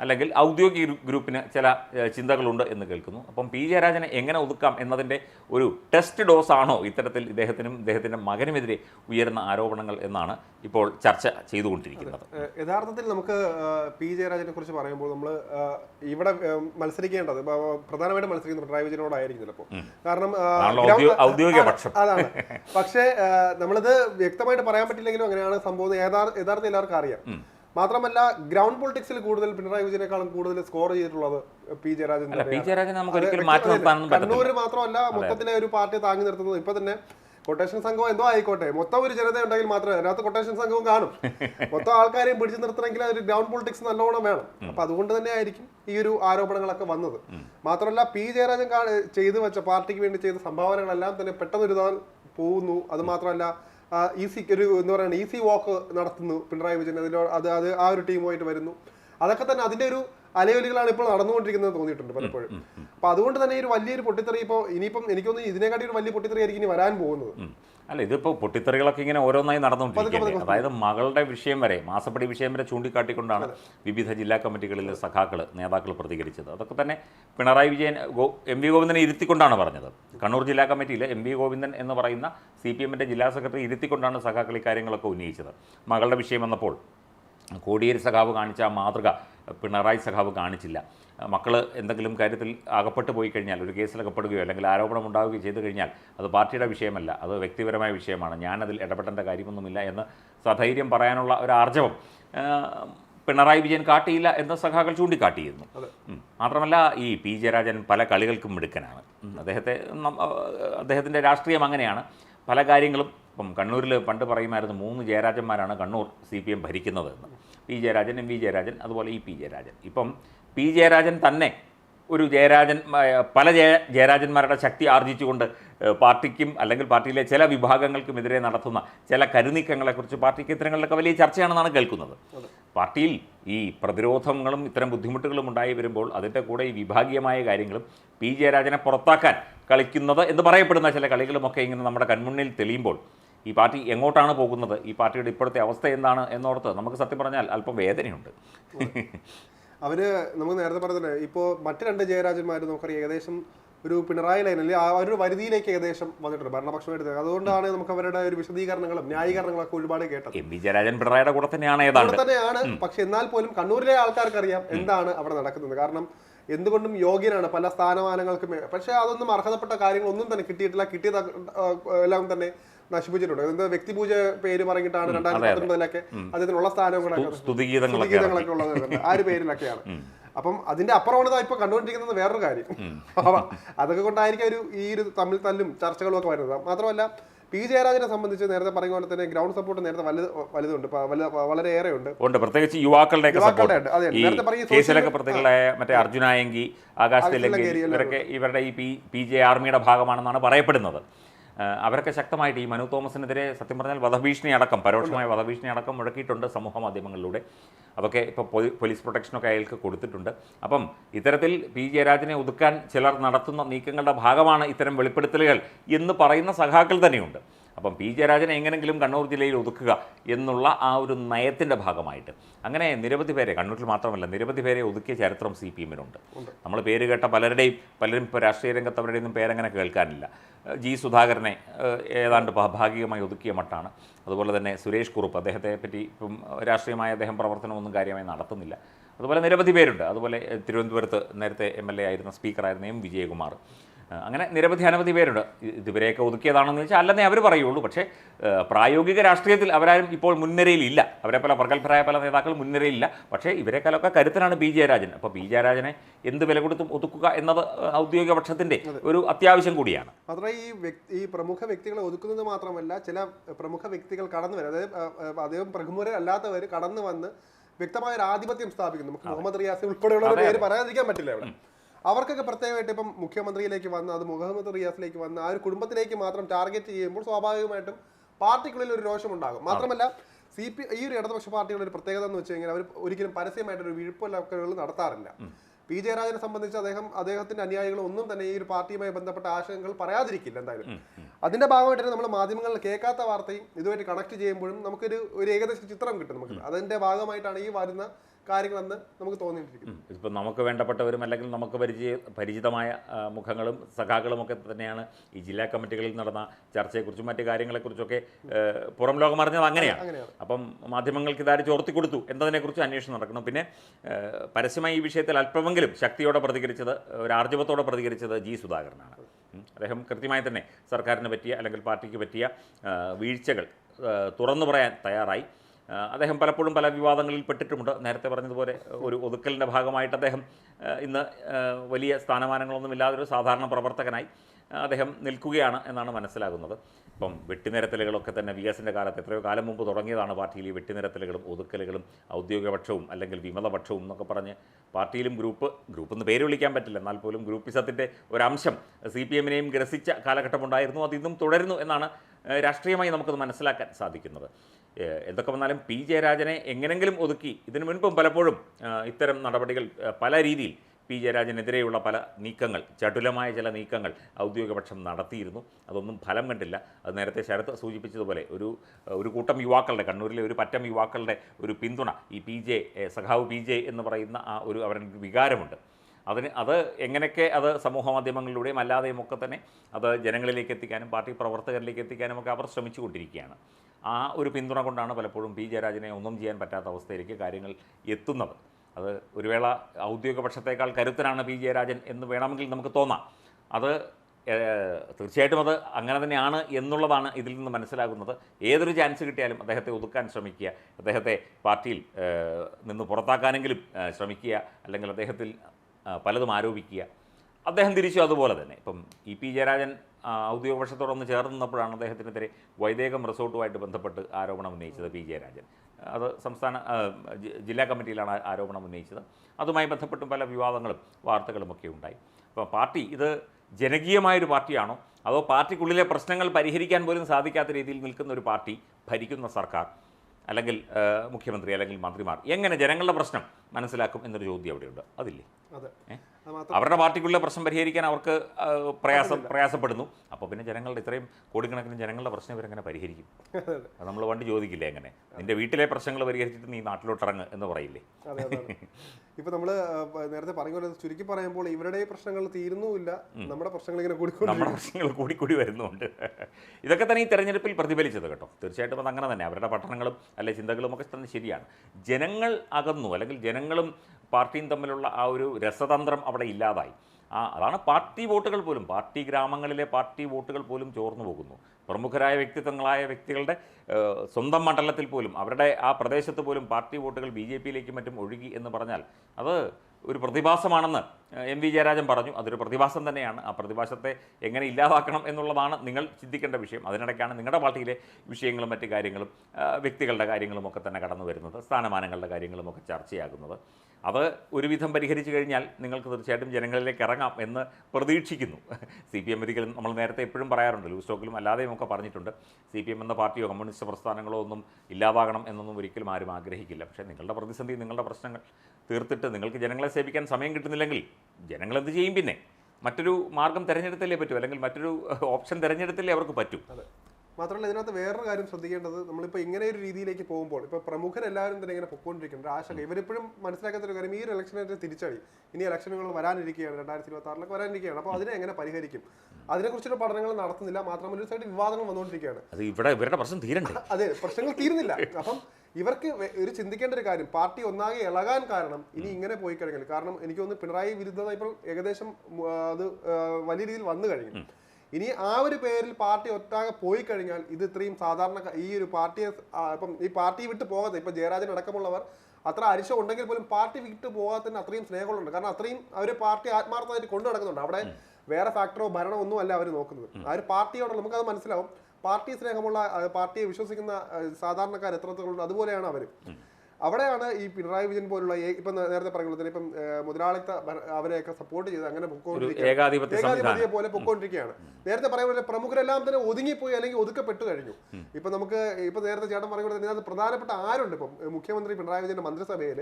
അല്ലെങ്കിൽ ഔദ്യോഗിക ഗ്രൂ- ഗ്രൂപ്പിന് ചില ചിന്തകളുണ്ട് എന്ന് കേൾക്കുന്നു. അപ്പം പി. ജയരാജനെ എങ്ങനെ ഒതുക്കാം എന്നതിന്റെ ഒരു ടെസ്റ്റ് ഡോസ് ആണോ ഇത്തരത്തിൽ ഇദ്ദേഹത്തിനും ഇദ്ദേഹത്തിന്റെ മകനുമെതിരെ ഉയരുന്ന ആരോപണങ്ങൾ എന്നാണ് ഇപ്പോൾ ചർച്ച ചെയ്തുകൊണ്ടിരിക്കുന്നത്.
യഥാർത്ഥത്തിൽ നമുക്ക് പി. ജയരാജനെ കുറിച്ച് പറയുമ്പോൾ നമ്മൾ ഇവിടെ മത്സരിക്കേണ്ടത് പ്രധാനമായിട്ട് മത്സരിക്കുന്നത് പിണറായി വിജയനോടായിരിക്കും ചിലപ്പോൾ കാരണം
ഔദ്യോഗിക പക്ഷം.
അതാണ്. പക്ഷേ നമ്മളിത് വ്യക്തമായിട്ട് പറയാൻ പറ്റില്ലെങ്കിലും അങ്ങനെയാണ് സംഭവം യഥാർത്ഥം എല്ലാവർക്കും അറിയാം. മാത്രമല്ല ഗ്രൗണ്ട് പൊളിറ്റിക്സിൽ കൂടുതൽ പിണറായി വിജയനേക്കാളും കൂടുതൽ സ്കോർ ചെയ്തിട്ടുള്ളത് പി ജയരാജൻ
പി ജയരാജൻ നമുക്ക് ഒരിക്കലും മാറ്റി
മാത്രമല്ല മൊത്തത്തിലെ ഒരു പാർട്ടി താങ്ങി നിർത്തുന്നത്. ഇപ്പൊ തന്നെ കൊട്ടേഷൻ സംഘം എന്തോ ആയിക്കോട്ടെ മൊത്തം ഒരു ജനത ഉണ്ടെങ്കിൽ മാത്രമേ അതിനകത്ത് കൊട്ടേഷൻ സംഘവും കാണും. മൊത്തം ആൾക്കാരെയും പിടിച്ചു നിർത്തണമെങ്കിൽ ഒരു ഗ്രൗണ്ട് പൊളിറ്റിക്സ് നല്ലോണം വേണം. അപ്പൊ അതുകൊണ്ട് തന്നെ ആയിരിക്കും ഈ ഒരു ആരോപണങ്ങളൊക്കെ വന്നത്. മാത്രമല്ല പി ജയരാജൻ ചെയ്തു വെച്ച പാർട്ടിക്ക് വേണ്ടി ചെയ്ത സംഭാവനകളെല്ലാം തന്നെ പെട്ടെന്ന് ഒരു പോകുന്നു അത് മാത്രമല്ല ഈസി ഒരു എന്ന് പറയുക ഈസി വാക്ക് നടത്തുന്നു പിണറായി വിജയൻ. അതിലോ അത് അത് ആ ഒരു ടീമുമായിട്ട് വരുന്നു. അതൊക്കെ തന്നെ അതിന്റെ ഒരു അലയൊലികളാണ് ഇപ്പോൾ നടന്നുകൊണ്ടിരിക്കുന്നത് തോന്നിയിട്ടുണ്ട് പലപ്പോഴും. അപ്പൊ അതുകൊണ്ട് തന്നെ ഒരു വലിയൊരു പൊട്ടിത്തെറി ഇപ്പോൾ ഇനിയിപ്പം എനിക്കൊന്ന് ഇതിനെക്കാട്ടി ഒരു വലിയ പൊട്ടിത്തെറി ആയിരിക്കും ഇനി വരാൻ പോകുന്നത്.
അല്ല ഇതിപ്പോൾ പൊട്ടിത്തെറികളൊക്കെ ഇങ്ങനെ ഓരോന്നായി
നടന്നുകൊണ്ടിരിക്കുകയാണ്.
അതായത് മകളുടെ വിഷയം വരെ മാസപ്പടി വിഷയം വരെ ചൂണ്ടിക്കാട്ടിക്കൊണ്ടാണ് വിവിധ ജില്ലാ കമ്മിറ്റികളിലെ സഖാക്കൾ നേതാക്കൾ പ്രതികരിച്ചത്. അതൊക്കെ തന്നെ പിണറായി വിജയൻ എം വി ഗോവിന്ദനെ ഇരുത്തിക്കൊണ്ടാണ് പറഞ്ഞത്. കണ്ണൂർ ജില്ലാ കമ്മിറ്റിയിൽ എം വി ഗോവിന്ദൻ എന്ന് പറയുന്ന സി പി എമ്മിന്റെ ജില്ലാ സെക്രട്ടറി ഇരുത്തിക്കൊണ്ടാണ് സഖാക്കൾ ഈ കാര്യങ്ങളൊക്കെ ഉന്നയിച്ചത്. മകളുടെ വിഷയം വന്നപ്പോൾ കോടിയേരി സഖാവ് കാണിച്ച ആ മാതൃക പിണറായി സഖാവ് കാണിച്ചില്ല. മക്കൾ എന്തെങ്കിലും കാര്യത്തിൽ അകപ്പെട്ടു പോയി കഴിഞ്ഞാൽ ഒരു കേസിൽ അകപ്പെടുകയോ അല്ലെങ്കിൽ ആരോപണം ഉണ്ടാവുകയോ ചെയ്തു കഴിഞ്ഞാൽ അത് പാർട്ടിയുടെ വിഷയമല്ല അത് വ്യക്തിപരമായ വിഷയമാണ്. ഞാനതിൽ ഇടപെടേണ്ട കാര്യമൊന്നുമില്ല എന്ന് സധൈര്യം പറയാനുള്ള ഒരു ആർജവം. പിണറായി വിജയൻ കാട്ടിയില്ല എന്ന് സഖാക്കൾ ചൂണ്ടിക്കാട്ടിയിരുന്നു. മാത്രമല്ല ഈ പി ജയരാജൻ പല കളികൾക്കും മിടുക്കനാണ്. അദ്ദേഹത്തെ അദ്ദേഹത്തിന്റെ രാഷ്ട്രീയം അങ്ങനെയാണ്. പല കാര്യങ്ങളും ഇപ്പം കണ്ണൂരിൽ പണ്ട് പറയുമായിരുന്നു മൂന്ന് ജയരാജന്മാരാണ് Kannur C P M ഭരിക്കുന്നതെന്ന്. P Jayarajan M V Jayarajan അതുപോലെ ഈ പി ജയരാജൻ. ഇപ്പം പി ജയരാജൻ തന്നെ ഒരു ജയരാജൻ പല ജയ ജയരാജന്മാരുടെ ശക്തി ആർജിച്ചുകൊണ്ട് പാർട്ടിക്കും അല്ലെങ്കിൽ പാർട്ടിയിലെ ചില വിഭാഗങ്ങൾക്കും വിഭാഗങ്ങൾക്കുമെതിരെ നടത്തുന്ന ചില കരുനീക്കങ്ങളെക്കുറിച്ച് പാർട്ടി കേന്ദ്രങ്ങളിലൊക്കെ വലിയ ചർച്ചയാണെന്നാണ് കേൾക്കുന്നത്. പാർട്ടിയിൽ ഈ പ്രതിരോധങ്ങളും ഇത്തരം ബുദ്ധിമുട്ടുകളും ഉണ്ടായി വരുമ്പോൾ അതിന്റെ കൂടെ ഈ വിഭാഗീയമായ കാര്യങ്ങളും പി ജയരാജനെ പുറത്താക്കാൻ കളിക്കുന്നത് എന്ന് പറയപ്പെടുന്ന ചില കളികളുമൊക്കെ ഇങ്ങനെ നമ്മുടെ കൺമുന്നിൽ തെളിയുമ്പോൾ ഈ പാർട്ടി എങ്ങോട്ടാണ് പോകുന്നത്? ഈ പാർട്ടിയുടെ ഇപ്പോഴത്തെ അവസ്ഥ എന്താണ് എന്നോർത്ത് നമുക്ക് സത്യം പറഞ്ഞാൽ അല്പം വേദനയുണ്ട്.
അവർ നമുക്ക് നേരത്തെ പറഞ്ഞില്ലേ ഇപ്പോൾ മറ്റു രണ്ട് ജയരാജന്മാർ നമുക്കറിയാം. ഏകദേശം ഒരു പിണറായി ലൈൻ അല്ലെങ്കിൽ ആ ഒരു വരുതിയിലേക്ക് ഏകദേശം വന്നിട്ടുണ്ട് ഭരണപക്ഷമായിട്ട് അതുകൊണ്ടാണ് നമുക്ക് അവരുടെ ഒരു വിശദീകരണങ്ങളും ന്യായീകരണങ്ങളൊക്കെ ഒരുപാട് കേട്ടത്.
എം വി ജയരാജൻ പിണറായിയുടെ കൂടെ തന്നെയാണ്
തന്നെയാണ്. പക്ഷെ എന്നാൽ പോലും കണ്ണൂരിലെ ആൾക്കാർക്ക് അറിയാം എന്താണ് അവിടെ നടക്കുന്നത്. കാരണം എന്തുകൊണ്ടും യോഗ്യനാണ് പല സ്ഥാനമാനങ്ങൾക്കും. പക്ഷെ അതൊന്നും അർഹതപ്പെട്ട കാര്യങ്ങളൊന്നും തന്നെ കിട്ടിയിട്ടില്ല. കിട്ടിയത് എല്ലാം തന്നെ നശിപ്പിച്ചിട്ടുണ്ട്. എന്താ വ്യക്തിപൂജ പേര് പറഞ്ഞിട്ടാണ് രണ്ടായിരത്തി പത്തൊൻപതിലൊക്കെ അദ്ദേഹത്തിനുള്ള സ്ഥാനങ്ങളൊക്കെ
സ്തുതിഗീതങ്ങളൊക്കെ
ഗീതങ്ങളൊക്കെ ഉള്ളത്. ആ ഒരു പേരിലൊക്കെയാണ്. അപ്പം അതിന്റെ അപ്പുറമാണ് ഇപ്പൊ കണ്ടുകൊണ്ടിരിക്കുന്നത് വേറൊരു കാര്യം. അതൊക്കെ കൊണ്ടായിരിക്കും ഒരു ഈ ഒരു തമ്മിൽ തല്ലും ചർച്ചകളും ഒക്കെ വരുന്നത്. മാത്രമല്ല പി. ജയരാജനെ സംബന്ധിച്ച് നേരത്തെ പറയുന്ന പോലെ തന്നെ ഗ്രൗണ്ട് സപ്പോർട്ട് നേരത്തെ വലുത് വലുതുണ്ട്. വളരെ ഏറെ ഉണ്ട്
ഉണ്ട്. പ്രത്യേകിച്ച്
യുവാക്കളുടെ
കേസിലൊക്കെ
social-
മറ്റേ അർജുനായെങ്കി ആകാശ് ഇവരൊക്കെ ഇവരുടെ ഈ പി ജെ ആർമിയുടെ ഭാഗമാണെന്നാണ് പറയപ്പെടുന്നത്. അവരൊക്കെ ശക്തമായിട്ട് ഈ മനു തോമസിനെതിരെ സത്യം പറഞ്ഞാൽ വധഭീഷണി അടക്കം പരോക്ഷമായ വധഭീഷണി അടക്കം മുഴക്കിയിട്ടുണ്ട് സമൂഹ മാധ്യമങ്ങളിലൂടെ. അതൊക്കെ ഇപ്പോൾ പോലീസ് പ്രൊട്ടക്ഷനൊക്കെ അയാൾക്ക് കൊടുത്തിട്ടുണ്ട്. അപ്പം ഇത്തരത്തിൽ പി. ജയരാജനെ ഒതുക്കാൻ ചിലർ നടത്തുന്ന നീക്കങ്ങളുടെ ഭാഗമാണ് ഇത്തരം വെളിപ്പെടുത്തലുകൾ എന്ന് പറയുന്ന സഖാക്കൾ തന്നെയുണ്ട്. അപ്പം പി ജയരാജനെ എങ്ങനെങ്കിലും കണ്ണൂർ ജില്ലയിൽ ഒതുക്കുക എന്നുള്ള ആ ഒരു നയത്തിന്റെ ഭാഗമായിട്ട്. അങ്ങനെ നിരവധി പേരെ കണ്ണൂരിൽ മാത്രമല്ല നിരവധി പേരെ ഒതുക്കിയ ചരിത്രം സി പി എമ്മിനുണ്ട്. നമ്മൾ പേര് കേട്ട പലരുടെയും പലരും ഇപ്പോൾ രാഷ്ട്രീയ രംഗത്തവരുടെയൊന്നും പേരങ്ങനെ കേൾക്കാനില്ല. ജി സുധാകരനെ ഏതാണ്ട് ഭാഗികമായി ഒതുക്കിയ മട്ടാണ്. അതുപോലെ തന്നെ സുരേഷ് കുറുപ്പ് അദ്ദേഹത്തെ പറ്റി ഇപ്പം രാഷ്ട്രീയമായ അദ്ദേഹം പ്രവർത്തനമൊന്നും കാര്യമായി നടത്തുന്നില്ല. അതുപോലെ നിരവധി പേരുണ്ട്. അതുപോലെ തിരുവനന്തപുരത്ത് നേരത്തെ എം എൽ എ ആയിരുന്ന സ്പീക്കറായിരുന്ന എം വിജയകുമാർ. അങ്ങനെ നിരവധി അനവധി പേരുണ്ട്. ഇതുവരെയൊക്കെ ഒതുക്കിയതാണെന്ന് വെച്ചാൽ അല്ലെന്നേ അവർ പറയുള്ളൂ. പക്ഷേ പ്രായോഗിക രാഷ്ട്രീയത്തിൽ അവരാരും ഇപ്പോൾ മുൻനിരയിലില്ല. അവരെ പല പ്രഗത്ഭരായ പല നേതാക്കൾ മുൻനിരയിലില്ല. പക്ഷേ ഇവരെക്കാളൊക്കെ കരുത്തനാണ് ബി. ജയരാജൻ അപ്പോൾ ബി. ജയരാജനെ എന്ത് വില കൊടുത്തും ഒതുക്കുക എന്നത് ഔദ്യോഗിക പക്ഷത്തിന്റെ ഒരു അത്യാവശ്യം കൂടിയാണ്.
മാത്രമേ ഈ വ്യക്തി ഈ പ്രമുഖ വ്യക്തികളെ ഒതുക്കുന്നത് മാത്രമല്ല ചില പ്രമുഖ വ്യക്തികൾ കടന്നു വരും. അതായത് അദ്ദേഹം പ്രമുഖരല്ലാത്തവർ കടന്നു വന്ന് വ്യക്തമായ ഒരു ആധിപത്യം സ്ഥാപിക്കുന്നു. നമുക്ക് മുഹമ്മദ് റിയാസ് ഉൾപ്പെടെയുള്ള പേര് പറയാതിരിക്കാൻ പറ്റില്ല ഇവിടെ. അവർക്കൊക്കെ പ്രത്യേകമായിട്ട് ഇപ്പം മുഖ്യമന്ത്രിയിലേക്ക് വന്ന് അത് മുഹമ്മദ് റിയാസിലേക്ക് വന്ന് ആ ഒരു കുടുംബത്തിലേക്ക് മാത്രം ടാർഗറ്റ് ചെയ്യുമ്പോൾ സ്വാഭാവികമായിട്ടും പാർട്ടിക്കുള്ളിൽ ഒരു രോഷം ഉണ്ടാകും മാത്രമല്ല സി പി ഈ ഒരു ഇടതുപക്ഷ പാർട്ടികളുടെ ഒരു പ്രത്യേകത എന്ന് വെച്ച് കഴിഞ്ഞാൽ അവർ ഒരിക്കലും പരസ്യമായിട്ടൊരു വിഴുപ്പലക്കലുകൾ നടത്താറില്ല. പി ജയരാജനെ സംബന്ധിച്ച് അദ്ദേഹം അദ്ദേഹത്തിന്റെ അനുയായികൾ ഒന്നും തന്നെ ഈ ഒരു പാർട്ടിയുമായി ബന്ധപ്പെട്ട ആശങ്കകൾ പറയാതിരിക്കില്ല എന്തായാലും. അതിന്റെ ഭാഗമായിട്ട് നമ്മൾ മാധ്യമങ്ങളിൽ കേൾക്കാത്ത വാർത്തയും ഇതുമായിട്ട് കണക്ട് ചെയ്യുമ്പോഴും നമുക്കൊരു ഒരു ഏകദേശ ചിത്രം കിട്ടും നമുക്ക്. അതിന്റെ ഭാഗമായിട്ടാണ് ഈ വരുന്ന കാര്യങ്ങളെന്ന് നമുക്ക് തോന്നിയിട്ടിരിക്കും
ഇപ്പം നമുക്ക് വേണ്ടപ്പെട്ടവരും അല്ലെങ്കിൽ നമുക്ക് പരിചയ പരിചിതമായ മുഖങ്ങളും സഖാക്കളും ഒക്കെ തന്നെയാണ് ഈ ജില്ലാ കമ്മിറ്റികളിൽ നടന്ന ചർച്ചയെക്കുറിച്ചും മറ്റു കാര്യങ്ങളെക്കുറിച്ചൊക്കെ പുറം ലോകം അറിഞ്ഞത് അങ്ങനെയാണ്. അപ്പം മാധ്യമങ്ങൾക്ക് ഇതാര് ചോർത്തി കൊടുത്തു. എന്നതിനെക്കുറിച്ച് അന്വേഷണം നടക്കണം. പിന്നെ പരസ്യമായി ഈ വിഷയത്തിൽ അല്പമെങ്കിലും ശക്തിയോടെ പ്രതികരിച്ചത് ഒരു ആർജവത്തോടെ പ്രതികരിച്ചത് ജി സുധാകരനാണ്. അദ്ദേഹം കൃത്യമായി തന്നെ സർക്കാരിന് പറ്റിയ അല്ലെങ്കിൽ പാർട്ടിക്ക് പറ്റിയ വീഴ്ചകൾ തുറന്നു പറയാൻ തയ്യാറായി. അദ്ദേഹം പലപ്പോഴും പല വിവാദങ്ങളിൽ പെട്ടിട്ടുമുണ്ട്. നേരത്തെ പറഞ്ഞതുപോലെ ഒരു ഒതുക്കലിന്റെ ഭാഗമായിട്ട് അദ്ദേഹം ഇന്ന് വലിയ വലിയ സ്ഥാനമാനങ്ങളൊന്നുമില്ലാതെ ഒരു സാധാരണ പ്രവർത്തകനായി അദ്ദേഹം നിൽക്കുകയാണ് എന്നാണ് മനസ്സിലാകുന്നത്. ഇപ്പം വെട്ടിനിരത്തലുകളൊക്കെ തന്നെ വി എസിന്റെ കാലത്ത് എത്രയോ കാലം മുമ്പ് തുടങ്ങിയതാണ് പാർട്ടിയിൽ ഈ വെട്ടിനിരത്തലുകളും ഒതുക്കലുകളും ഔദ്യോഗികപക്ഷവും അല്ലെങ്കിൽ വിമതപക്ഷവും എന്നൊക്കെ പറഞ്ഞ് പാർട്ടിയിലും ഗ്രൂപ്പ് ഗ്രൂപ്പ് എന്ന് പേര് വിളിക്കാൻ പറ്റില്ല എന്നാൽ പോലും ഗ്രൂപ്പിസത്തിന്റെ ഒരംശം സി പി എമ്മിനെയും ഗ്രസിച്ച കാലഘട്ടമുണ്ടായിരുന്നു അത് ഇന്നും തുടരുന്നു എന്നാണ് രാഷ്ട്രീയമായി നമുക്കത് മനസ്സിലാക്കാൻ സാധിക്കുന്നത്. എന്തൊക്കെ വന്നാലും പി. ജയരാജനെ എങ്ങനെങ്കിലും ഒതുക്കി ഇതിനു മുൻപും പലപ്പോഴും ഇത്തരം നടപടികൾ പല രീതിയിൽ പി. ജയരാജനെതിരെയുള്ള പല നീക്കങ്ങൾ ചടുലമായ ചില നീക്കങ്ങൾ ഔദ്യോഗികപക്ഷം നടത്തിയിരുന്നു. അതൊന്നും ഫലം കണ്ടില്ല. അത് നേരത്തെ ശരത്ത് സൂചിപ്പിച്ചതുപോലെ ഒരു ഒരു കൂട്ടം യുവാക്കളുടെ കണ്ണൂരിലെ ഒരു പറ്റം യുവാക്കളുടെ ഒരു പിന്തുണ ഈ പി. ജെ സഖാവ് പി. ജെ എന്ന് പറയുന്ന ആ ഒരു അവരുടെ വികാരമുണ്ട്. അതിന് അത് എങ്ങനെയൊക്കെ അത് സമൂഹ മാധ്യമങ്ങളിലൂടെയും അല്ലാതെയും ഒക്കെ തന്നെ അത് ജനങ്ങളിലേക്ക് എത്തിക്കാനും പാർട്ടി പ്രവർത്തകരിലേക്ക് എത്തിക്കാനും ഒക്കെ അവർ ശ്രമിച്ചുകൊണ്ടിരിക്കുകയാണ്. ആ ഒരു പിന്തുണ കൊണ്ടാണ് പലപ്പോഴും പി ജയരാജനെ ഒന്നും ചെയ്യാൻ പറ്റാത്ത അവസ്ഥയിലേക്ക് കാര്യങ്ങൾ എത്തുന്നത്. അത് ഒരു വേള ഔദ്യോഗിക പക്ഷത്തേക്കാൾ കരുത്തനാണ് പി ജയരാജൻ എന്ന് വേണമെങ്കിൽ നമുക്ക് തോന്നാം. അത് തീർച്ചയായിട്ടും അത് അങ്ങനെ തന്നെയാണ് എന്നുള്ളതാണ് ഇതിൽ നിന്ന് മനസ്സിലാകുന്നത്. ഏതൊരു ചാൻസ് കിട്ടിയാലും അദ്ദേഹത്തെ ഒതുക്കാൻ ശ്രമിക്കുക അദ്ദേഹത്തെ പാർട്ടിയിൽ നിന്ന് പുറത്താക്കാനെങ്കിലും ശ്രമിക്കുക അല്ലെങ്കിൽ അദ്ദേഹത്തിൽ പലതും ആരോപിക്കുക. അദ്ദേഹം തിരിച്ചു അതുപോലെ തന്നെ. ഇപ്പം ഇ പി ജയരാജൻ ആ, ഔദ്യോഗിക പക്ഷത്തോടൊന്ന് ചേർന്ന് നിന്നപ്പോഴാണ് അദ്ദേഹത്തിനെതിരെ വൈദേകം റിസോർട്ടുമായിട്ട് ബന്ധപ്പെട്ട് ആരോപണം ഉന്നയിച്ചത് പി ജയരാജൻ. അത് സംസ്ഥാന ജില്ലാ കമ്മിറ്റിയിലാണ് ആരോപണം ഉന്നയിച്ചത്. അതുമായി ബന്ധപ്പെട്ടും പല വിവാദങ്ങളും വാർത്തകളും ഒക്കെ ഉണ്ടായി. അപ്പോൾ പാർട്ടി ഇത് ജനകീയമായൊരു പാർട്ടിയാണോ? അതോ പാർട്ടിക്കുള്ളിലെ പ്രശ്നങ്ങൾ പരിഹരിക്കാൻ പോലും സാധിക്കാത്ത രീതിയിൽ നിൽക്കുന്ന ഒരു പാർട്ടി ഭരിക്കുന്ന സർക്കാർ? അല്ലെങ്കിൽ മുഖ്യമന്ത്രി അല്ലെങ്കിൽ മന്ത്രിമാർ എങ്ങനെ ജനങ്ങളുടെ പ്രശ്നം മനസ്സിലാക്കും എന്നൊരു ചോദ്യം അവിടെയുണ്ട്. അതില്ലേ?
അതെ.
അവരുടെ പാർട്ടിക്കുള്ള പ്രശ്നം പരിഹരിക്കാൻ അവർക്ക് പ്രയാസം പ്രയാസപ്പെടുന്നു. അപ്പോൾ പിന്നെ ജനങ്ങളുടെ ഇത്രയും കോടിക്കണക്കിന് ജനങ്ങളുടെ പ്രശ്നം ഇവരെങ്ങനെ പരിഹരിക്കും?
അതെ
നമ്മൾ പണ്ട് ചോദിക്കില്ലേ എങ്ങനെ നിന്റെ വീട്ടിലെ പ്രശ്നങ്ങൾ പരിഹരിച്ചിട്ട് നീ നാട്ടിലോട്ട് നാട്ടിലോട്ടിറങ്ങ് എന്ന് പറയില്ലേ?
ഇപ്പൊ നമ്മൾ നേരത്തെ പറഞ്ഞ പോലെ ചുരുക്കി പറയുമ്പോൾ ഇവരുടെ പ്രശ്നങ്ങൾ തീരുന്നുമില്ല. നമ്മുടെ പ്രശ്നങ്ങൾ ഇങ്ങനെ കൂടിക്കൊണ്ട്
നമ്മുടെ പ്രശ്നങ്ങൾ കൂടി കൂടി വരുന്നുണ്ട്. ഇതൊക്കെ തന്നെ ഈ തെരഞ്ഞെടുപ്പിൽ പ്രതിഫലിച്ചത് കേട്ടോ. തീർച്ചയായിട്ടും അത് അങ്ങനെ തന്നെ. അവരുടെ പഠനങ്ങളും അല്ലെ ചിന്തകളും ഒക്കെ തന്നെ ശരിയാണ്. ജനങ്ങൾ അകന്നു അല്ലെങ്കിൽ ജനങ്ങളും പാർട്ടിയും തമ്മിലുള്ള ആ ഒരു രസതന്ത്രം അവിടെ ഇല്ലാതായി. ആ അതാണ് പാർട്ടി വോട്ടുകൾ പോലും. പാർട്ടി ഗ്രാമങ്ങളിലെ പാർട്ടി വോട്ടുകൾ പോലും ചോർന്നു പോകുന്നു. പ്രമുഖരായ വ്യക്തിത്വങ്ങളായ വ്യക്തികളുടെ സ്വന്തം മണ്ഡലത്തിൽ പോലും അവരുടെ ആ പ്രദേശത്ത് പോലും പാർട്ടി വോട്ടുകൾ ബി ജെ പിയിലേക്കും മറ്റും ഒഴുകി എന്ന് പറഞ്ഞാൽ അത് ഒരു പ്രതിഭാസമാണെന്ന് എം വി ജയരാജൻ പറഞ്ഞു അതൊരു പ്രതിഭാസം തന്നെയാണ്. ആ പ്രതിഭാസത്തെ എങ്ങനെ ഇല്ലാതാക്കണം എന്നുള്ളതാണ് നിങ്ങൾ ചിന്തിക്കേണ്ട വിഷയം. അതിനിടയ്ക്കാണ് നിങ്ങളുടെ പാർട്ടിയിലെ വിഷയങ്ങളും മറ്റു കാര്യങ്ങളും വ്യക്തികളുടെ കാര്യങ്ങളും ഒക്കെ തന്നെ കടന്നു വരുന്നത് സ്ഥാനമാനങ്ങളുടെ കാര്യങ്ങളും ഒക്കെ ചർച്ചയാകുന്നത്. അത് ഒരുവിധം പരിഹരിച്ചു കഴിഞ്ഞാൽ നിങ്ങൾക്ക് തീർച്ചയായിട്ടും ജനങ്ങളിലേക്ക് ഇറങ്ങാം എന്ന് പ്രതീക്ഷിക്കുന്നു. സി പി എം ഒരിക്കലും നമ്മൾ നേരത്തെ എപ്പോഴും പറയാറുണ്ട് ലൂസ് സ്റ്റോക്കിലും അല്ലാതെയും ഒക്കെ പറഞ്ഞിട്ടുണ്ട് സി പി എം എന്ന പാർട്ടിയോ കമ്മ്യൂണിസ്റ്റ് പ്രസ്ഥാനങ്ങളോ ഒന്നും ഇല്ലാതാകണം എന്നൊന്നും ഒരിക്കലും ആരും ആഗ്രഹിക്കില്ല. പക്ഷേ നിങ്ങളുടെ പ്രതിസന്ധി നിങ്ങളുടെ പ്രശ്നങ്ങൾ തീർത്തിട്ട് നിങ്ങൾക്ക് ജനങ്ങളെ സേവിക്കാൻ സമയം കിട്ടുന്നില്ലെങ്കിൽ ജനങ്ങൾ എന്ത് ചെയ്യും പിന്നെ. മറ്റൊരു മാർഗം തിരഞ്ഞെടുത്തല്ലേ പറ്റൂ അല്ലെങ്കിൽ മറ്റൊരു ഓപ്ഷൻ തിരഞ്ഞെടുത്തല്ലേ അവർക്ക് പറ്റൂ.
മാത്രമല്ല ഇതിനകത്ത് വേറൊരു കാര്യം ശ്രദ്ധിക്കേണ്ടത് നമ്മളിപ്പോൾ ഇങ്ങനെ ഒരു രീതിയിലേക്ക് പോകുമ്പോൾ ഇപ്പോൾ പ്രമുഖരെല്ലാവരും തന്നെ ഇങ്ങനെ പൊക്കോണ്ടിരിക്കുന്നുണ്ട്. ആശങ്ക ഇവരിപ്പോഴും മനസ്സിലാക്കാത്തൊരു കാര്യം ഈ ഒരു ഇലക്ഷനായിട്ട് തിരിച്ചടി. ഇനി ഇലക്ഷനുകൾ വരാനിരിക്കുകയാണ് രണ്ടായിരത്തി ഇരുപത്തി ആറിലൊക്കെ വരാനിരിക്കുകയാണ്. അപ്പോൾ അതിനെ എങ്ങനെ പരിഹരിക്കും? അതിനെക്കുറിച്ചുള്ള പഠനങ്ങൾ നടത്തുന്നില്ല മാത്രമല്ല ഒരു സൈഡ് വിവാദങ്ങൾ വന്നുകൊണ്ടിരിക്കുകയാണ്
അത് ഇവിടെ ഇവരുടെ പ്രശ്നം തീരണ്ടേ.
അതെ പ്രശ്നങ്ങൾ തീരുന്നില്ല. അപ്പം ഇവർക്ക് ഒരു ചിന്തിക്കേണ്ട ഒരു കാര്യം പാർട്ടി ഒന്നാകെ ഇളകാൻ കാരണം ഇനി ഇങ്ങനെ പോയി കഴിഞ്ഞാൽ കാരണം എനിക്ക് തോന്നുന്നു പിണറായി വിരുദ്ധത ഇപ്പോൾ ഏകദേശം അത് വലിയ രീതിയിൽ വന്നു കഴിഞ്ഞു. ഇനി ആ ഒരു പേരിൽ പാർട്ടി ഒറ്റാകെ പോയി കഴിഞ്ഞാൽ ഇത് ഇത്രയും സാധാരണ ഈ ഒരു പാർട്ടിയെ ഇപ്പം ഈ പാർട്ടി വിട്ട് പോകാതെ ഇപ്പൊ ജയരാജൻ അടക്കമുള്ളവർ അത്ര അരിശം ഉണ്ടെങ്കിൽ പോലും പാർട്ടി വിട്ട് പോകാത്തതിന് അത്രയും സ്നേഹമുണ്ട് കാരണം അത്രയും അവർ പാർട്ടി ആത്മാർത്ഥമായിട്ട് കൊണ്ടു നടക്കുന്നുണ്ട്. അവിടെ വേറെ ഫാക്ടറോ ഭരണമോ ഒന്നും അല്ല അവർ നോക്കുന്നത്. ആ ഒരു പാർട്ടിയോടെ നമുക്കത് മനസ്സിലാവും. പാർട്ടി സ്നേഹമുള്ള പാർട്ടിയെ വിശ്വസിക്കുന്ന സാധാരണക്കാർ എത്രത്തോളം അതുപോലെയാണ് അവർ അവിടെയാണ് ഈ പിണറായി വിജയൻ പോലുള്ള ഇപ്പൊ നേരത്തെ പറയുന്നത് ഇപ്പം മുതലാളിത്ത അവരെയൊക്കെ സപ്പോർട്ട് ചെയ്ത് അങ്ങനെ.
ഏകാധിപത്യ
പോലെ പൊക്കോണ്ടിരിക്കുകയാണ്. നേരത്തെ പറയുമ്പോൾ പ്രമുഖരെല്ലാം തന്നെ ഒതുങ്ങിപ്പോയി അല്ലെങ്കിൽ ഒതുക്കപ്പെട്ടു കഴിഞ്ഞു. ഇപ്പൊ നമുക്ക് ഇപ്പൊ നേരത്തെ ചേട്ടൻ പറയുന്നത് ഇതിനകത്ത് പ്രധാനപ്പെട്ട ആരുണ്ട് ഇപ്പം? മുഖ്യമന്ത്രി പിണറായി വിജയന്റെ മന്ത്രിസഭയിൽ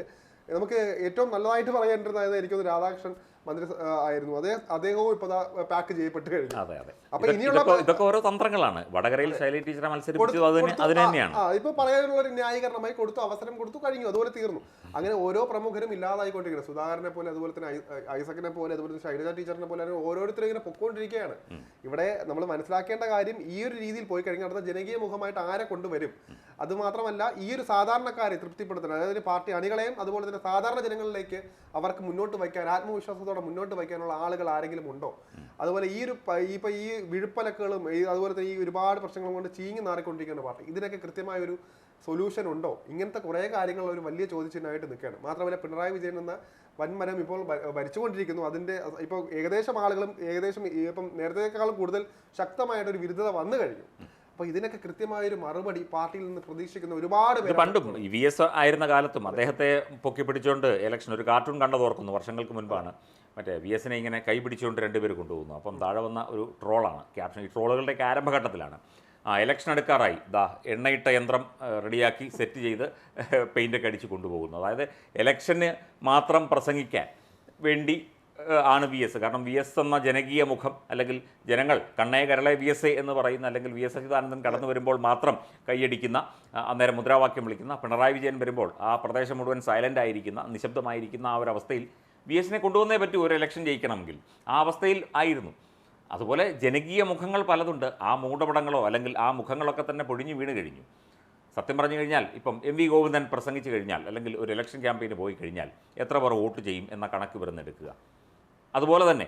നമുക്ക് ഏറ്റവും നല്ലതായിട്ട് പറയേണ്ടത് എനിക്കൊന്ന് രാധാകൃഷ്ണൻ മന്ത്രി ആയിരുന്നു. അതേ അദ്ദേഹവും ഇപ്പൊ പാക്ക് ചെയ്യപ്പെട്ട് കഴിഞ്ഞു.
അതെ അതെ.
അപ്പൊ ഇനിയുള്ള
ഇതൊക്കെ ഓരോ തന്ത്രങ്ങളാണ്. വടകരയിൽ ശൈലി ടീച്ചറെ മത്സരിപ്പിച്ചു. അതിന് തന്നെയാണ്.
ഇപ്പൊ പറയാനുള്ള ഒരു ന്യായീകരണമായി കൊടുത്തു അവസരം കൊടുത്തു കഴിഞ്ഞു. അതുപോലെ തീർന്നു. അങ്ങനെ ഓരോ പ്രമുഖരും ഇല്ലാതായിക്കൊണ്ടിരിക്കുന്നത് സുധാകരനെ പോലെ അതുപോലെ തന്നെ ഐസക്കിനെ പോലെ അതുപോലെ തന്നെ ശൈലജ ടീച്ചറിനെ പോലെ ഓരോരുത്തരും ഇങ്ങനെ പൊക്കോണ്ടിരിക്കുകയാണ്. ഇവിടെ നമ്മൾ മനസ്സിലാക്കേണ്ട കാര്യം ഈ ഒരു രീതിയിൽ പോയി കഴിഞ്ഞാൽ അടുത്ത ജനകീയ മുഖമായിട്ട് ആരെ കൊണ്ടുവരും? അത് മാത്രമല്ല ഈ ഒരു സാധാരണക്കാരെ തൃപ്തിപ്പെടുത്തണം. അതായത് പാർട്ടി അണികളെയും അതുപോലെ തന്നെ സാധാരണ ജനങ്ങളിലേക്ക് അവർക്ക് മുന്നോട്ട് വയ്ക്കാൻ ആത്മവിശ്വാസത്തോടെ മുന്നോട്ട് വയ്ക്കാനുള്ള ആളുകൾ ആരെങ്കിലും ഉണ്ടോ? അതുപോലെ ഈ ഒരു ഈ ഇപ്പൊ ഈ വിഴുപ്പലക്കുകളും അതുപോലെ തന്നെ ഈ ഒരുപാട് പ്രശ്നങ്ങളും കൊണ്ട് ചീങ്ങി നാറിക്കൊണ്ടിരിക്കുന്ന പാർട്ടി ഇതിനൊക്കെ കൃത്യമായ ഒരു സൊല്യൂഷൻ ഉണ്ടോ? ഇങ്ങനത്തെ കുറേ കാര്യങ്ങൾ ഒരു വലിയ ചോദ്യചിഹ്നമായിട്ട് നിൽക്കുകയാണ്. മാത്രമല്ല പിണറായി വിജയൻ എന്ന വൻമരം ഇപ്പോൾ ഭരിച്ചുകൊണ്ടിരിക്കുന്നു. അതിന്റെ ഇപ്പോൾ ഏകദേശം ആളുകളും ഏകദേശം ഇപ്പം നേരത്തേക്കാളും കൂടുതൽ ശക്തമായിട്ട് ഒരു വിരുദ്ധത വന്നു കഴിഞ്ഞു. അപ്പൊ ഇതിനൊക്കെ കൃത്യമായ ഒരു മറുപടി പാർട്ടിയിൽ നിന്ന് പ്രതീക്ഷിക്കുന്ന ഒരുപാട്
പണ്ട്
പേര്
പണ്ടും ഈ വി എസ് ആയിരുന്ന കാലത്തും അദ്ദേഹത്തെ പൊക്കി പിടിച്ചുകൊണ്ട് ഇലക്ഷൻ ഒരു കാർട്ടൂൺ കണ്ടത് ഓർക്കുന്നു വർഷങ്ങൾക്ക് മുൻപാണ്. മറ്റേ വി എസിനെ ഇങ്ങനെ കൈ പിടിച്ചുകൊണ്ട് രണ്ടുപേർ കൊണ്ടുപോകുന്നു. അപ്പം താഴെ വന്ന ഒരു ട്രോളാണ്. ക്യാപ്ഷൻ ഈ ട്രോളുകളുടെയൊക്കെ ആരംഭഘട്ടത്തിലാണ്. ആ ഇലക്ഷൻ എടുക്കാറായി ദാ എണ്ണയിട്ട യന്ത്രം റെഡിയാക്കി സെറ്റ് ചെയ്ത് പെയിന്റൊക്കെ അടിച്ച് കൊണ്ടുപോകുന്നു. അതായത് ഇലക്ഷന് മാത്രം പ്രസംഗിക്കാൻ വേണ്ടി ആണ് വി എസ് കാരണം വി എസ് എന്ന ജനകീയ മുഖം അല്ലെങ്കിൽ ജനങ്ങൾ കണ്ണയ കരളെ വി എസ് എ എന്ന് പറയുന്ന അല്ലെങ്കിൽ വി എസ് അച്യുതാനന്ദൻ കടന്നു വരുമ്പോൾ മാത്രം കൈയടിക്കുന്ന അന്നേരം മുദ്രാവാക്യം വിളിക്കുന്ന പിണറായി വിജയൻ വരുമ്പോൾ ആ പ്രദേശം മുഴുവൻ സൈലന്റ് ആയിരിക്കുന്ന നിശബ്ദമായിരിക്കുന്ന ആ ഒരു അവസ്ഥയിൽ വി എസിനെ കൊണ്ടുവന്നേ പറ്റൂ ഒരു ഇലക്ഷൻ ജയിക്കണമെങ്കിൽ. ആ അവസ്ഥയിൽ ആയിരുന്നു. അതുപോലെ ജനകീയ മുഖങ്ങൾ പലതുണ്ട്. ആ മൂടപടങ്ങളോ അല്ലെങ്കിൽ ആ മുഖങ്ങളൊക്കെ തന്നെ പൊടിഞ്ഞു വീണ് കഴിഞ്ഞു. സത്യം പറഞ്ഞു കഴിഞ്ഞാൽ ഇപ്പം എം വി ഗോവിന്ദൻ പ്രസംഗിച്ചു കഴിഞ്ഞാൽ അല്ലെങ്കിൽ ഒരു ഇലക്ഷൻ ക്യാമ്പയിന് പോയി കഴിഞ്ഞാൽ എത്ര പേർ വോട്ട് ചെയ്യും എന്ന കണക്ക് ഇവിടുന്ന് എടുക്കുക. അതുപോലെ തന്നെ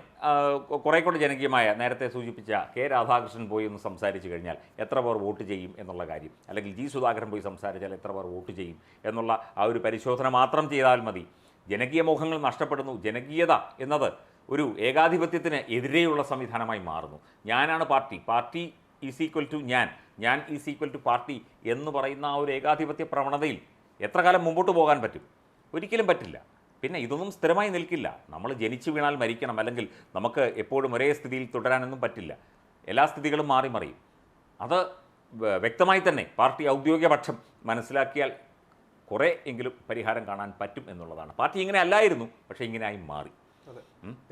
കുറേ കൂടെ ജനകീയമായ നേരത്തെ സൂചിപ്പിച്ച കെ രാധാകൃഷ്ണൻ പോയി ഒന്ന് സംസാരിച്ചു കഴിഞ്ഞാൽ എത്ര പേർ വോട്ട് ചെയ്യും എന്നുള്ള കാര്യം അല്ലെങ്കിൽ ജി സുധാകരൻ പോയി സംസാരിച്ചാൽ എത്ര പേർ വോട്ട് ചെയ്യും എന്നുള്ള ആ ഒരു പരിശോധന മാത്രം ചെയ്താൽ മതി. ജനകീയ മോഹങ്ങൾ നഷ്ടപ്പെടുന്നു ജനകീയത എന്നത് ഒരു ഏകാധിപത്യത്തിന് എതിരെയുള്ള സംവിധാനമായി മാറുന്നു. ഞാനാണ് party party is equal to ഞാൻ. ഞാൻ ഈസ് ഈക്വൽ ടു പാർട്ടി എന്ന് പറയുന്ന ആ ഒരു ഏകാധിപത്യ പ്രവണതയിൽ എത്ര കാലം മുമ്പോട്ട് പോകാൻ പറ്റും? ഒരിക്കലും പറ്റില്ല. പിന്നെ ഇതൊന്നും സ്ഥിരമായി നിൽക്കില്ല. നമ്മൾ ജനിച്ചു വീണാൽ മരിക്കണം. അല്ലെങ്കിൽ നമുക്ക് എപ്പോഴും ഒരേ സ്ഥിതിയിൽ തുടരാനൊന്നും പറ്റില്ല. എല്ലാ സ്ഥിതികളും മാറി മറിയും അത് വ്യക്തമായി തന്നെ പാർട്ടി ഔദ്യോഗിക പക്ഷം മനസ്സിലാക്കിയാൽ കുറേ എങ്കിലും പരിഹാരം കാണാൻ പറ്റും എന്നുള്ളതാണ്. പാർട്ടി ഇങ്ങനെ അല്ലായിരുന്നു പക്ഷേ ഇങ്ങനെയായി മാറി.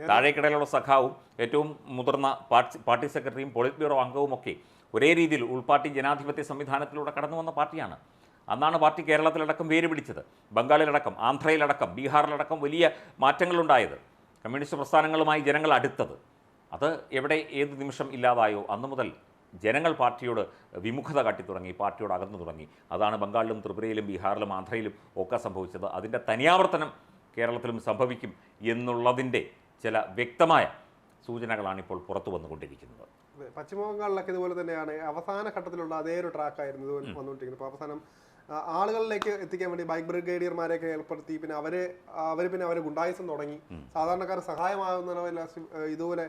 താഴേക്കിടയിലുള്ള സഖാവും ഏറ്റവും മുതിർന്ന പാർട്ടി പാർട്ടി സെക്രട്ടറിയും പോളിറ്റ് ബ്യൂറോ അംഗവും ഒക്കെ ഒരേ രീതിയിൽ ഉൾപാർട്ടി ജനാധിപത്യ സംവിധാനത്തിലൂടെ കടന്നു വന്ന പാർട്ടിയാണ്. അന്നാണ് പാർട്ടി കേരളത്തിലടക്കം വേര് പിടിച്ചത്. ബംഗാളിലടക്കം ആന്ധ്രയിലടക്കം ബീഹാറിലടക്കം വലിയ മാറ്റങ്ങളുണ്ടായത്. കമ്മ്യൂണിസ്റ്റ് പ്രസ്ഥാനങ്ങളുമായി ജനങ്ങൾ അടുത്തത്. അത് എവിടെ ഏത് നിമിഷം ഇല്ലാതായോ? അന്നു മുതൽ ജനങ്ങൾ പാർട്ടിയോട് വിമുഖത കാട്ടി തുടങ്ങി പാർട്ടിയോട് അകന്നു തുടങ്ങി. അതാണ് ബംഗാളിലും ത്രിപുരയിലും ബീഹാറിലും ആന്ധ്രയിലും ഒക്കെ സംഭവിച്ചത്. അതിന്റെ തനിയാവർത്തനം കേരളത്തിലും സംഭവിക്കും എന്നുള്ളതിന്റെ ചില വ്യക്തമായ സൂചനകളാണ് ഇപ്പോൾ പുറത്തു വന്നുകൊണ്ടിരിക്കുന്നത്.
പശ്ചിമ ബംഗാളിലൊക്കെ ഇതുപോലെ തന്നെയാണ്. അവസാന ഘട്ടത്തിലുള്ള അതേ ഒരു ട്രാക്കായിരുന്നു വന്നുകൊണ്ടിരിക്കുന്നത്. അപ്പോൾ അവസാനം ആളുകളിലേക്ക് എത്തിക്കാൻ വേണ്ടി ബൈക്ക് ബ്രിഗേഡിയർമാരെയൊക്കെ ഏർപ്പെടുത്തി. പിന്നെ അവർ അവർ പിന്നെ അവരെ ഗുണ്ടായുസം തുടങ്ങി. സാധാരണക്കാർ സഹായമാകുന്ന ഇതുപോലെ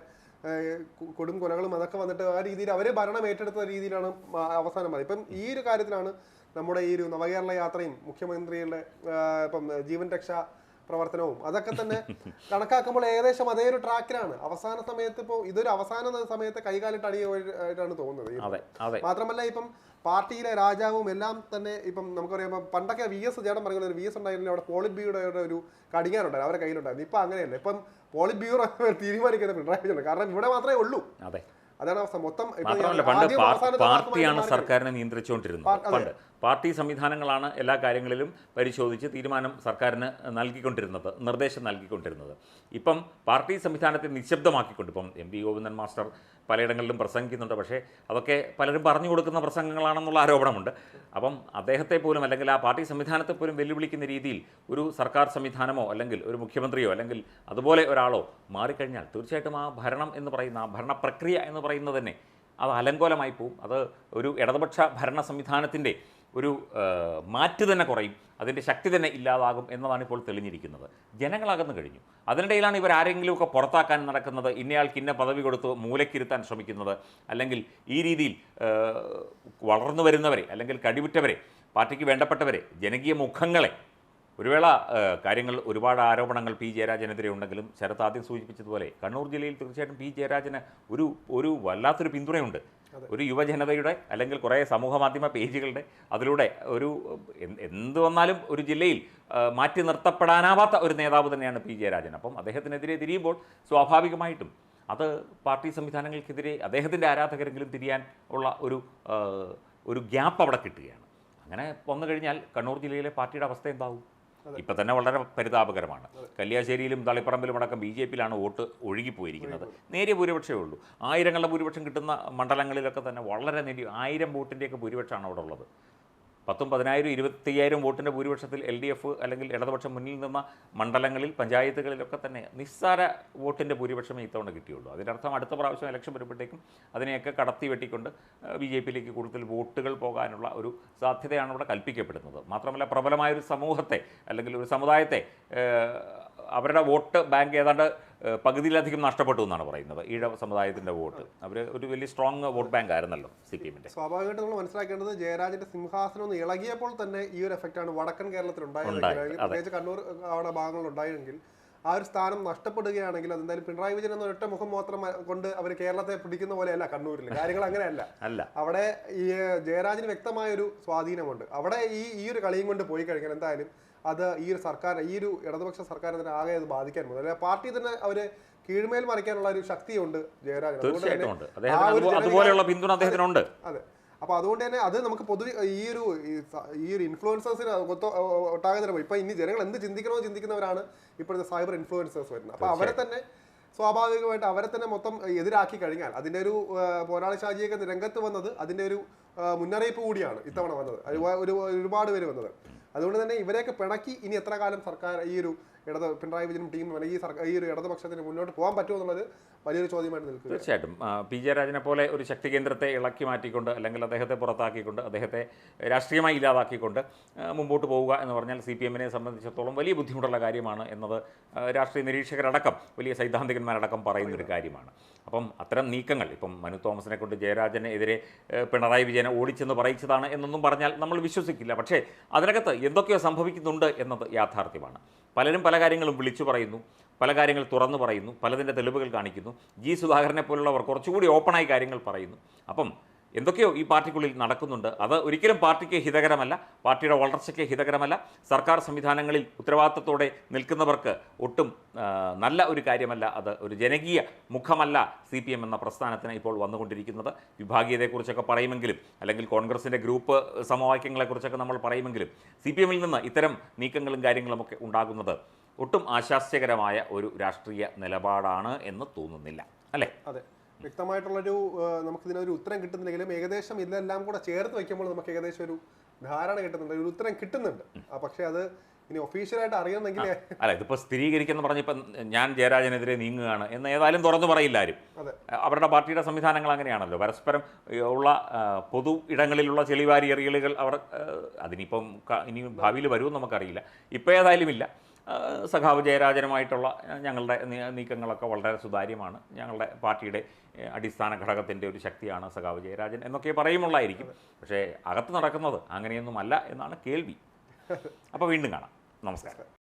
കൊടും കൊലകളും അതൊക്കെ വന്നിട്ട് ആ രീതിയിൽ അവരെ ഭരണം ഏറ്റെടുത്ത രീതിയിലാണ് അവസാനം മതി ഇപ്പം ഈ ഒരു കാര്യത്തിലാണ് നമ്മുടെ ഈ ഒരു നവകേരള യാത്രയും മുഖ്യമന്ത്രിയുടെ ഇപ്പം ജീവൻ രക്ഷാ പ്രവർത്തനവും. അതൊക്കെ തന്നെ കണക്കാക്കുമ്പോൾ ഏകദേശം അതേ ഒരു ട്രാക്കിലാണ്. അവസാന സമയത്ത് ഇപ്പോൾ ഇതൊരു അവസാന സമയത്ത് കൈകാലിട്ട് അടിയായിട്ടാണ് തോന്നുന്നത്. മാത്രമല്ല ഇപ്പം പാർട്ടിയിലെ രാജാവും എല്ലാം തന്നെ ഇപ്പം നമുക്കറിയാം പറയുമ്പോൾ പണ്ടൊക്കെ വി എസ് ചേട്ടൻ പറയുന്നത് വി എസ് ഉണ്ടായിരുന്നില്ല അവിടെ പോളിറ്റ് ബ്യൂറോയുടെ ഒരു കടിഞ്ഞാറുണ്ടായിരുന്നു അവരുടെ കയ്യിലുണ്ടായിരുന്നു. ഇപ്പം അങ്ങനെയല്ല. ഇപ്പം പോളിറ്റ് ബ്യൂറോ തീരുമാനിക്കുന്ന പിണറായി വിജയൻ കാരണം ഇവിടെ മാത്രമേ ഉള്ളൂ.
അതെ.
അതാണ് അവസ്ഥ. മൊത്തം
പണ്ട് പാർട്ടിയാണ് സർക്കാരിനെ നിയന്ത്രിച്ചുകൊണ്ടിരുന്നത്. പണ്ട് പാർട്ടി സംവിധാനങ്ങളാണ് എല്ലാ കാര്യങ്ങളിലും പരിശോധിച്ച് തീരുമാനം സർക്കാരിന് നൽകിക്കൊണ്ടിരുന്നത് നിർദ്ദേശം നൽകിക്കൊണ്ടിരുന്നത്. ഇപ്പം പാർട്ടി സംവിധാനത്തെ നിശബ്ദമാക്കിക്കൊണ്ട് ഇപ്പം എം പി ഗോവിന്ദൻ മാസ്റ്റർ പലയിടങ്ങളിലും പ്രസംഗിക്കുന്നുണ്ട്. പക്ഷേ അതൊക്കെ പലരും പറഞ്ഞു കൊടുക്കുന്ന പ്രസംഗങ്ങളാണെന്നുള്ള ആരോപണമുണ്ട്. അപ്പം അദ്ദേഹത്തെ പോലും അല്ലെങ്കിൽ ആ പാർട്ടി സംവിധാനത്തെ പോലും വെല്ലുവിളിക്കുന്ന രീതിയിൽ ഒരു സർക്കാർ സംവിധാനമോ അല്ലെങ്കിൽ ഒരു മുഖ്യമന്ത്രിയോ അല്ലെങ്കിൽ അതുപോലെ ഒരാളോ മാറിക്കഴിഞ്ഞാൽ തീർച്ചയായിട്ടും ആ ഭരണം എന്ന് പറയുന്ന ആ ഭരണ പ്രക്രിയ എന്ന് പറയുന്നത് തന്നെ അത് അലങ്കോലമായി പോവും. അത് ഒരു ഇടതുപക്ഷ ഭരണ സംവിധാനത്തിന്റെ ഒരു മാറ്റ് തന്നെ കുറയും അതിന്റെ ശക്തി തന്നെ ഇല്ലാതാകും എന്നതാണ് ഇപ്പോൾ തെളിഞ്ഞിരിക്കുന്നത്. ജനങ്ങളകന്നു കഴിഞ്ഞു. അതിനിടയിലാണ് ഇവർ ആരെങ്കിലുമൊക്കെ പുറത്താക്കാൻ നടക്കുന്നത് ഇന്നയാൾക്ക് ഇന്ന പദവി കൊടുത്ത് മൂലക്കിരുത്താൻ ശ്രമിക്കുന്നത് അല്ലെങ്കിൽ ഈ രീതിയിൽ വളർന്നു വരുന്നവരെ അല്ലെങ്കിൽ കഴിവുറ്റവരെ പാർട്ടിക്ക് വേണ്ടപ്പെട്ടവരെ ജനകീയ മുഖങ്ങളെ ഒരു വേള കാര്യങ്ങൾ ഒരുപാട് ആരോപണങ്ങൾ പി. ജയരാജനെതിരെ ഉണ്ടെങ്കിലും ശരത് ആദ്യം സൂചിപ്പിച്ചതുപോലെ കണ്ണൂർ ജില്ലയിൽ തീർച്ചയായിട്ടും പി. ജയരാജന് ഒരു ഒരു വല്ലാത്തൊരു പിന്തുണയുണ്ട്. ഒരു യുവജനതയുടെ അല്ലെങ്കിൽ കുറേ സമൂഹ മാധ്യമ പേജുകളുടെ അതിലൂടെ ഒരു എന്ത് വന്നാലും ഒരു ജില്ലയിൽ മാറ്റി നിർത്തപ്പെടാനാവാത്ത ഒരു നേതാവ് തന്നെയാണ് പി. ജയരാജൻ. അപ്പം അദ്ദേഹത്തിനെതിരെ തിരിയുമ്പോൾ സ്വാഭാവികമായിട്ടും അത് പാർട്ടി സംവിധാനങ്ങൾക്കെതിരെ അദ്ദേഹത്തിന്റെ ആരാധകരെങ്കിലും തിരിയാൻ ഉള്ള ഒരു ഒരു ഗ്യാപ്പ് അവിടെ കിട്ടുകയാണ്. അങ്ങനെ വന്നു കഴിഞ്ഞാൽ കണ്ണൂർ ജില്ലയിലെ പാർട്ടിയുടെ അവസ്ഥ എന്താവും? ഇപ്പം തന്നെ വളരെ പരിതാപകരമാണ്. കല്യാശ്ശേരിയിലും തളിപ്പറമ്പിലും അടക്കം ബി ജെ പിയിലാണ് വോട്ട് ഒഴുകിപ്പോയിരിക്കുന്നത്. നേരിയ ഭൂരിപക്ഷമേ ഉള്ളൂ. ആയിരങ്ങളുടെ ഭൂരിപക്ഷം കിട്ടുന്ന മണ്ഡലങ്ങളിലൊക്കെ തന്നെ വളരെ നേരിയ ആയിരം വോട്ടിന്റെയൊക്കെ ഭൂരിപക്ഷമാണ് അവിടെ ഉള്ളത് പത്തും പതിനായിരം ഇരുപത്തയ്യായിരം വോട്ടിന്റെ ഭൂരിപക്ഷത്തിൽ എൽ ഡി എഫ് അല്ലെങ്കിൽ ഇടതുപക്ഷം മുന്നിൽ നിന്ന മണ്ഡലങ്ങളിൽ പഞ്ചായത്തുകളിലൊക്കെ തന്നെ നിസ്സാര വോട്ടിന്റെ ഭൂരിപക്ഷമേ ഇത്തവണ കിട്ടിയുള്ളൂ. അതിനർത്ഥം അടുത്ത പ്രാവശ്യം ഇലക്ഷൻ വരുമ്പോഴത്തേക്കും അതിനെയൊക്കെ കടത്തി വെട്ടിക്കൊണ്ട് ബി ജെ പിയിലേക്ക് കൂടുതൽ വോട്ടുകൾ പോകാനുള്ള ഒരു സാധ്യതയാണ് ഇവിടെ കൽപ്പിക്കപ്പെടുന്നത്. മാത്രമല്ല പ്രബലമായൊരു സമൂഹത്തെ അല്ലെങ്കിൽ ഒരു സമുദായത്തെ അവരുടെ വോട്ട് ബാങ്ക് ഏതാണ്ട് പകുതിയിലധികം നഷ്ടപ്പെട്ടു എന്നാണ് പറയുന്നത് ഈഴവ സമുദായത്തിന്റെ വോട്ട്. അവർ ഒരു വലിയ സ്ട്രോങ് വോട്ട് ബാങ്ക് ആയിരുന്നല്ലോ സി പി എമ്മിന്റെ.
സ്വാഭാവികമായിട്ട് നമ്മൾ മനസ്സിലാക്കേണ്ടത് ജയരാജന്റെ സിംഹാസനം ഒന്ന് ഇളകിയപ്പോൾ തന്നെ ഈ ഒരു എഫക്റ്റ് ആണ് വടക്കൻ കേരളത്തിൽ
ഉണ്ടായത്,
പ്രത്യേകിച്ച് കണ്ണൂർ അവിടെ ഭാഗങ്ങളിൽ ഉണ്ടായെങ്കിൽ ആ ഒരു സ്ഥാനം നഷ്ടപ്പെടുകയാണെങ്കിൽ അതെന്തായാലും പിണറായി വിജയൻ എന്ന ഒറ്റ മുഖം മാത്രം കൊണ്ട് അവർ കേരളത്തെ പിടിക്കുന്ന പോലെയല്ല കണ്ണൂരിൽ കാര്യങ്ങൾ അങ്ങനെയല്ല.
അല്ല.
അവിടെ ഈ ജയരാജന് വ്യക്തമായ ഒരു സ്വാധീനമുണ്ട്. അവിടെ ഈ ഈ ഒരു കളിയും കൊണ്ട് പോയി കഴിഞ്ഞാൽ എന്തായാലും അത് ഈ ഒരു സർക്കാർ ഈ ഒരു ഇടതുപക്ഷ സർക്കാരിനെ ആകെ അത് ബാധിക്കാൻ പോകുന്നത് അല്ലെ പാർട്ടി തന്നെ അവർ കീഴ്മേൽ മറിക്കാനുള്ള ഒരു ശക്തിയുണ്ട് ജയരാജൻ. അതുകൊണ്ട് അതെ അപ്പൊ അതുകൊണ്ട് തന്നെ അത് നമുക്ക് പൊതുവെ ഈ ഒരു ഈ ഒരു ഇൻഫ്ലുവൻസേഴ്സിന് ഒട്ടാകെ തന്നെ പോയി. ഇപ്പൊ ഇനി ജനങ്ങൾ എന്ത് ചിന്തിക്കണോ ചിന്തിക്കുന്നവരാണ് ഇപ്പോഴത്തെ സൈബർ ഇൻഫ്ലുവൻസേഴ്സ് വരുന്നത്. അപ്പൊ അവരെ തന്നെ സ്വാഭാവികമായിട്ട് അവരെ തന്നെ മൊത്തം എതിരാക്കി കഴിഞ്ഞാൽ അതിന്റെ ഒരു പോരാളി ഷാജിയൊക്കെ രംഗത്ത് വന്നത് അതിന്റെ ഒരു മുന്നറിയിപ്പ് കൂടിയാണ് ഇത്തവണ വന്നത്. ഒരു ഒരുപാട് പേര് വന്നത്. അതുകൊണ്ട് തന്നെ ഇവരെയൊക്കെ പിണക്കി ഇനി എത്ര കാലം സർക്കാർ ഈ ഒരു ഇടത് പിണറായി വിജയനും ടീമും അല്ലെങ്കിൽ ഈ സർക്കാർ ഈ ഒരു ഇടതുപക്ഷത്തിന് മുന്നോട്ട് പോകാൻ പറ്റുമോ എന്നുള്ളത് വലിയൊരു ചോദ്യമായിട്ട് നിൽക്കും
തീർച്ചയായിട്ടും. പി ജെ രാജനെ പോലെ ഒരു ശക്തി കേന്ദ്രത്തെ ഇളക്കി മാറ്റിക്കൊണ്ട് അല്ലെങ്കിൽ അദ്ദേഹത്തെ പുറത്താക്കിക്കൊണ്ട് അദ്ദേഹത്തെ രാഷ്ട്രീയമായി ഇല്ലാതാക്കിക്കൊണ്ട് മുമ്പോട്ട് പോവുക എന്ന് പറഞ്ഞാൽ സി പി എമ്മിനെ സംബന്ധിച്ചിടത്തോളം വലിയ ബുദ്ധിമുട്ടുള്ള കാര്യമാണ് എന്നത് രാഷ്ട്രീയ നിരീക്ഷകരടക്കം വലിയ സൈദ്ധാന്തികന്മാരടക്കം പറയുന്നൊരു കാര്യമാണ്. അപ്പം അത്തരം നീക്കങ്ങൾ ഇപ്പം മനു തോമസിനെ കൊണ്ട് ജയരാജനെതിരെ പിണറായി വിജയനെ ഓടിച്ചെന്ന് പറയിച്ചതാണ് എന്നൊന്നും പറഞ്ഞാൽ നമ്മൾ വിശ്വസിക്കില്ല. പക്ഷേ അതിനകത്ത് എന്തൊക്കെയോ സംഭവിക്കുന്നുണ്ട് എന്നത് യാഥാർത്ഥ്യമാണ്. പലരും പല കാര്യങ്ങളും വിളിച്ചു പറയുന്നു പല കാര്യങ്ങൾ തുറന്നു പറയുന്നു പലതിന്റെ തെളിവുകൾ കാണിക്കുന്നു. ജി സുധാകരനെ പോലുള്ളവർ കുറച്ചുകൂടി ഓപ്പണായി കാര്യങ്ങൾ പറയുന്നു. അപ്പം എന്തൊക്കെയോ ഈ പാർട്ടിക്കുള്ളിൽ നടക്കുന്നുണ്ട്. അത് ഒരിക്കലും പാർട്ടിക്ക് ഹിതകരമല്ല പാർട്ടിയുടെ വളർച്ചയ്ക്ക് ഹിതകരമല്ല. സർക്കാർ സംവിധാനങ്ങളിൽ ഉത്തരവാദിത്തത്തോടെ നിൽക്കുന്നവർക്ക് ഒട്ടും നല്ല ഒരു കാര്യമല്ല അത് ഒരു ജനകീയ മുഖമല്ല സി പി എം എന്ന പ്രസ്ഥാനത്തിന് ഇപ്പോൾ വന്നുകൊണ്ടിരിക്കുന്നത്. വിഭാഗീയതയെക്കുറിച്ചൊക്കെ പറയുമെങ്കിലും അല്ലെങ്കിൽ കോൺഗ്രസിന്റെ ഗ്രൂപ്പ് സമവാക്യങ്ങളെക്കുറിച്ചൊക്കെ നമ്മൾ പറയുമെങ്കിലും സി പി എമ്മിൽ നിന്ന് ഇത്തരം നീക്കങ്ങളും കാര്യങ്ങളുമൊക്കെ ഉണ്ടാകുന്നത് ഒട്ടും ആശാസ്യകരമായ ഒരു രാഷ്ട്രീയ നിലപാടാണ് എന്ന് തോന്നുന്നില്ല. അല്ലേ?
അതെ. വ്യക്തമായിട്ടുള്ളൊരു നമുക്കിതിനൊരു ഉത്തരം കിട്ടുന്നില്ലെങ്കിലും ഏകദേശം ഇതെല്ലാം കൂടെ ചേർത്ത് വയ്ക്കുമ്പോൾ നമുക്ക് ഏകദേശം ഒരു ധാരണ കിട്ടുന്നുണ്ട്. ഒരു ഉത്തരം കിട്ടുന്നുണ്ട്. ആ പക്ഷേ അത് ഇനി ഒഫീഷ്യലായിട്ട് അറിയണമെങ്കിൽ
അല്ല ഇതിപ്പോൾ സ്ഥിരീകരിക്കുന്ന പറഞ്ഞിപ്പോ ഞാൻ ജയരാജനെതിരെ നീങ്ങുകയാണ് എന്ന് ഏതായാലും തുറന്നു പറയില്ല ആരും.
അതെ.
അവരുടെ പാർട്ടിയുടെ സംവിധാനങ്ങൾ അങ്ങനെയാണല്ലോ. പരസ്പരം ഉള്ള പൊതു ഇടങ്ങളിലുള്ള ചെളിവാരി എറിയലുകൾ അവർ അതിനിപ്പം ഇനി ഭാവിയിൽ വരുമെന്ന് നമുക്കറിയില്ല. ഇപ്പോൾ ഏതായാലും ഇല്ല. സഖാവ് ജയരാജനുമായിട്ടുള്ള ഞങ്ങളുടെ നീക്കങ്ങളൊക്കെ വളരെ സുതാര്യമാണ്. ഞങ്ങളുടെ പാർട്ടിയുടെ അടിസ്ഥാന ഘടകത്തിന്റെ ഒരു ശക്തിയാണ് സഖാവ് ജയരാജൻ എന്നൊക്കെ പറയുമുള്ളായിരിക്കും പക്ഷേ അകത്ത് നടക്കുന്നത് അങ്ങനെയൊന്നുമല്ല എന്നാണ് കേൾവി. അപ്പോൾ വീണ്ടും കാണാം. നമസ്കാരം.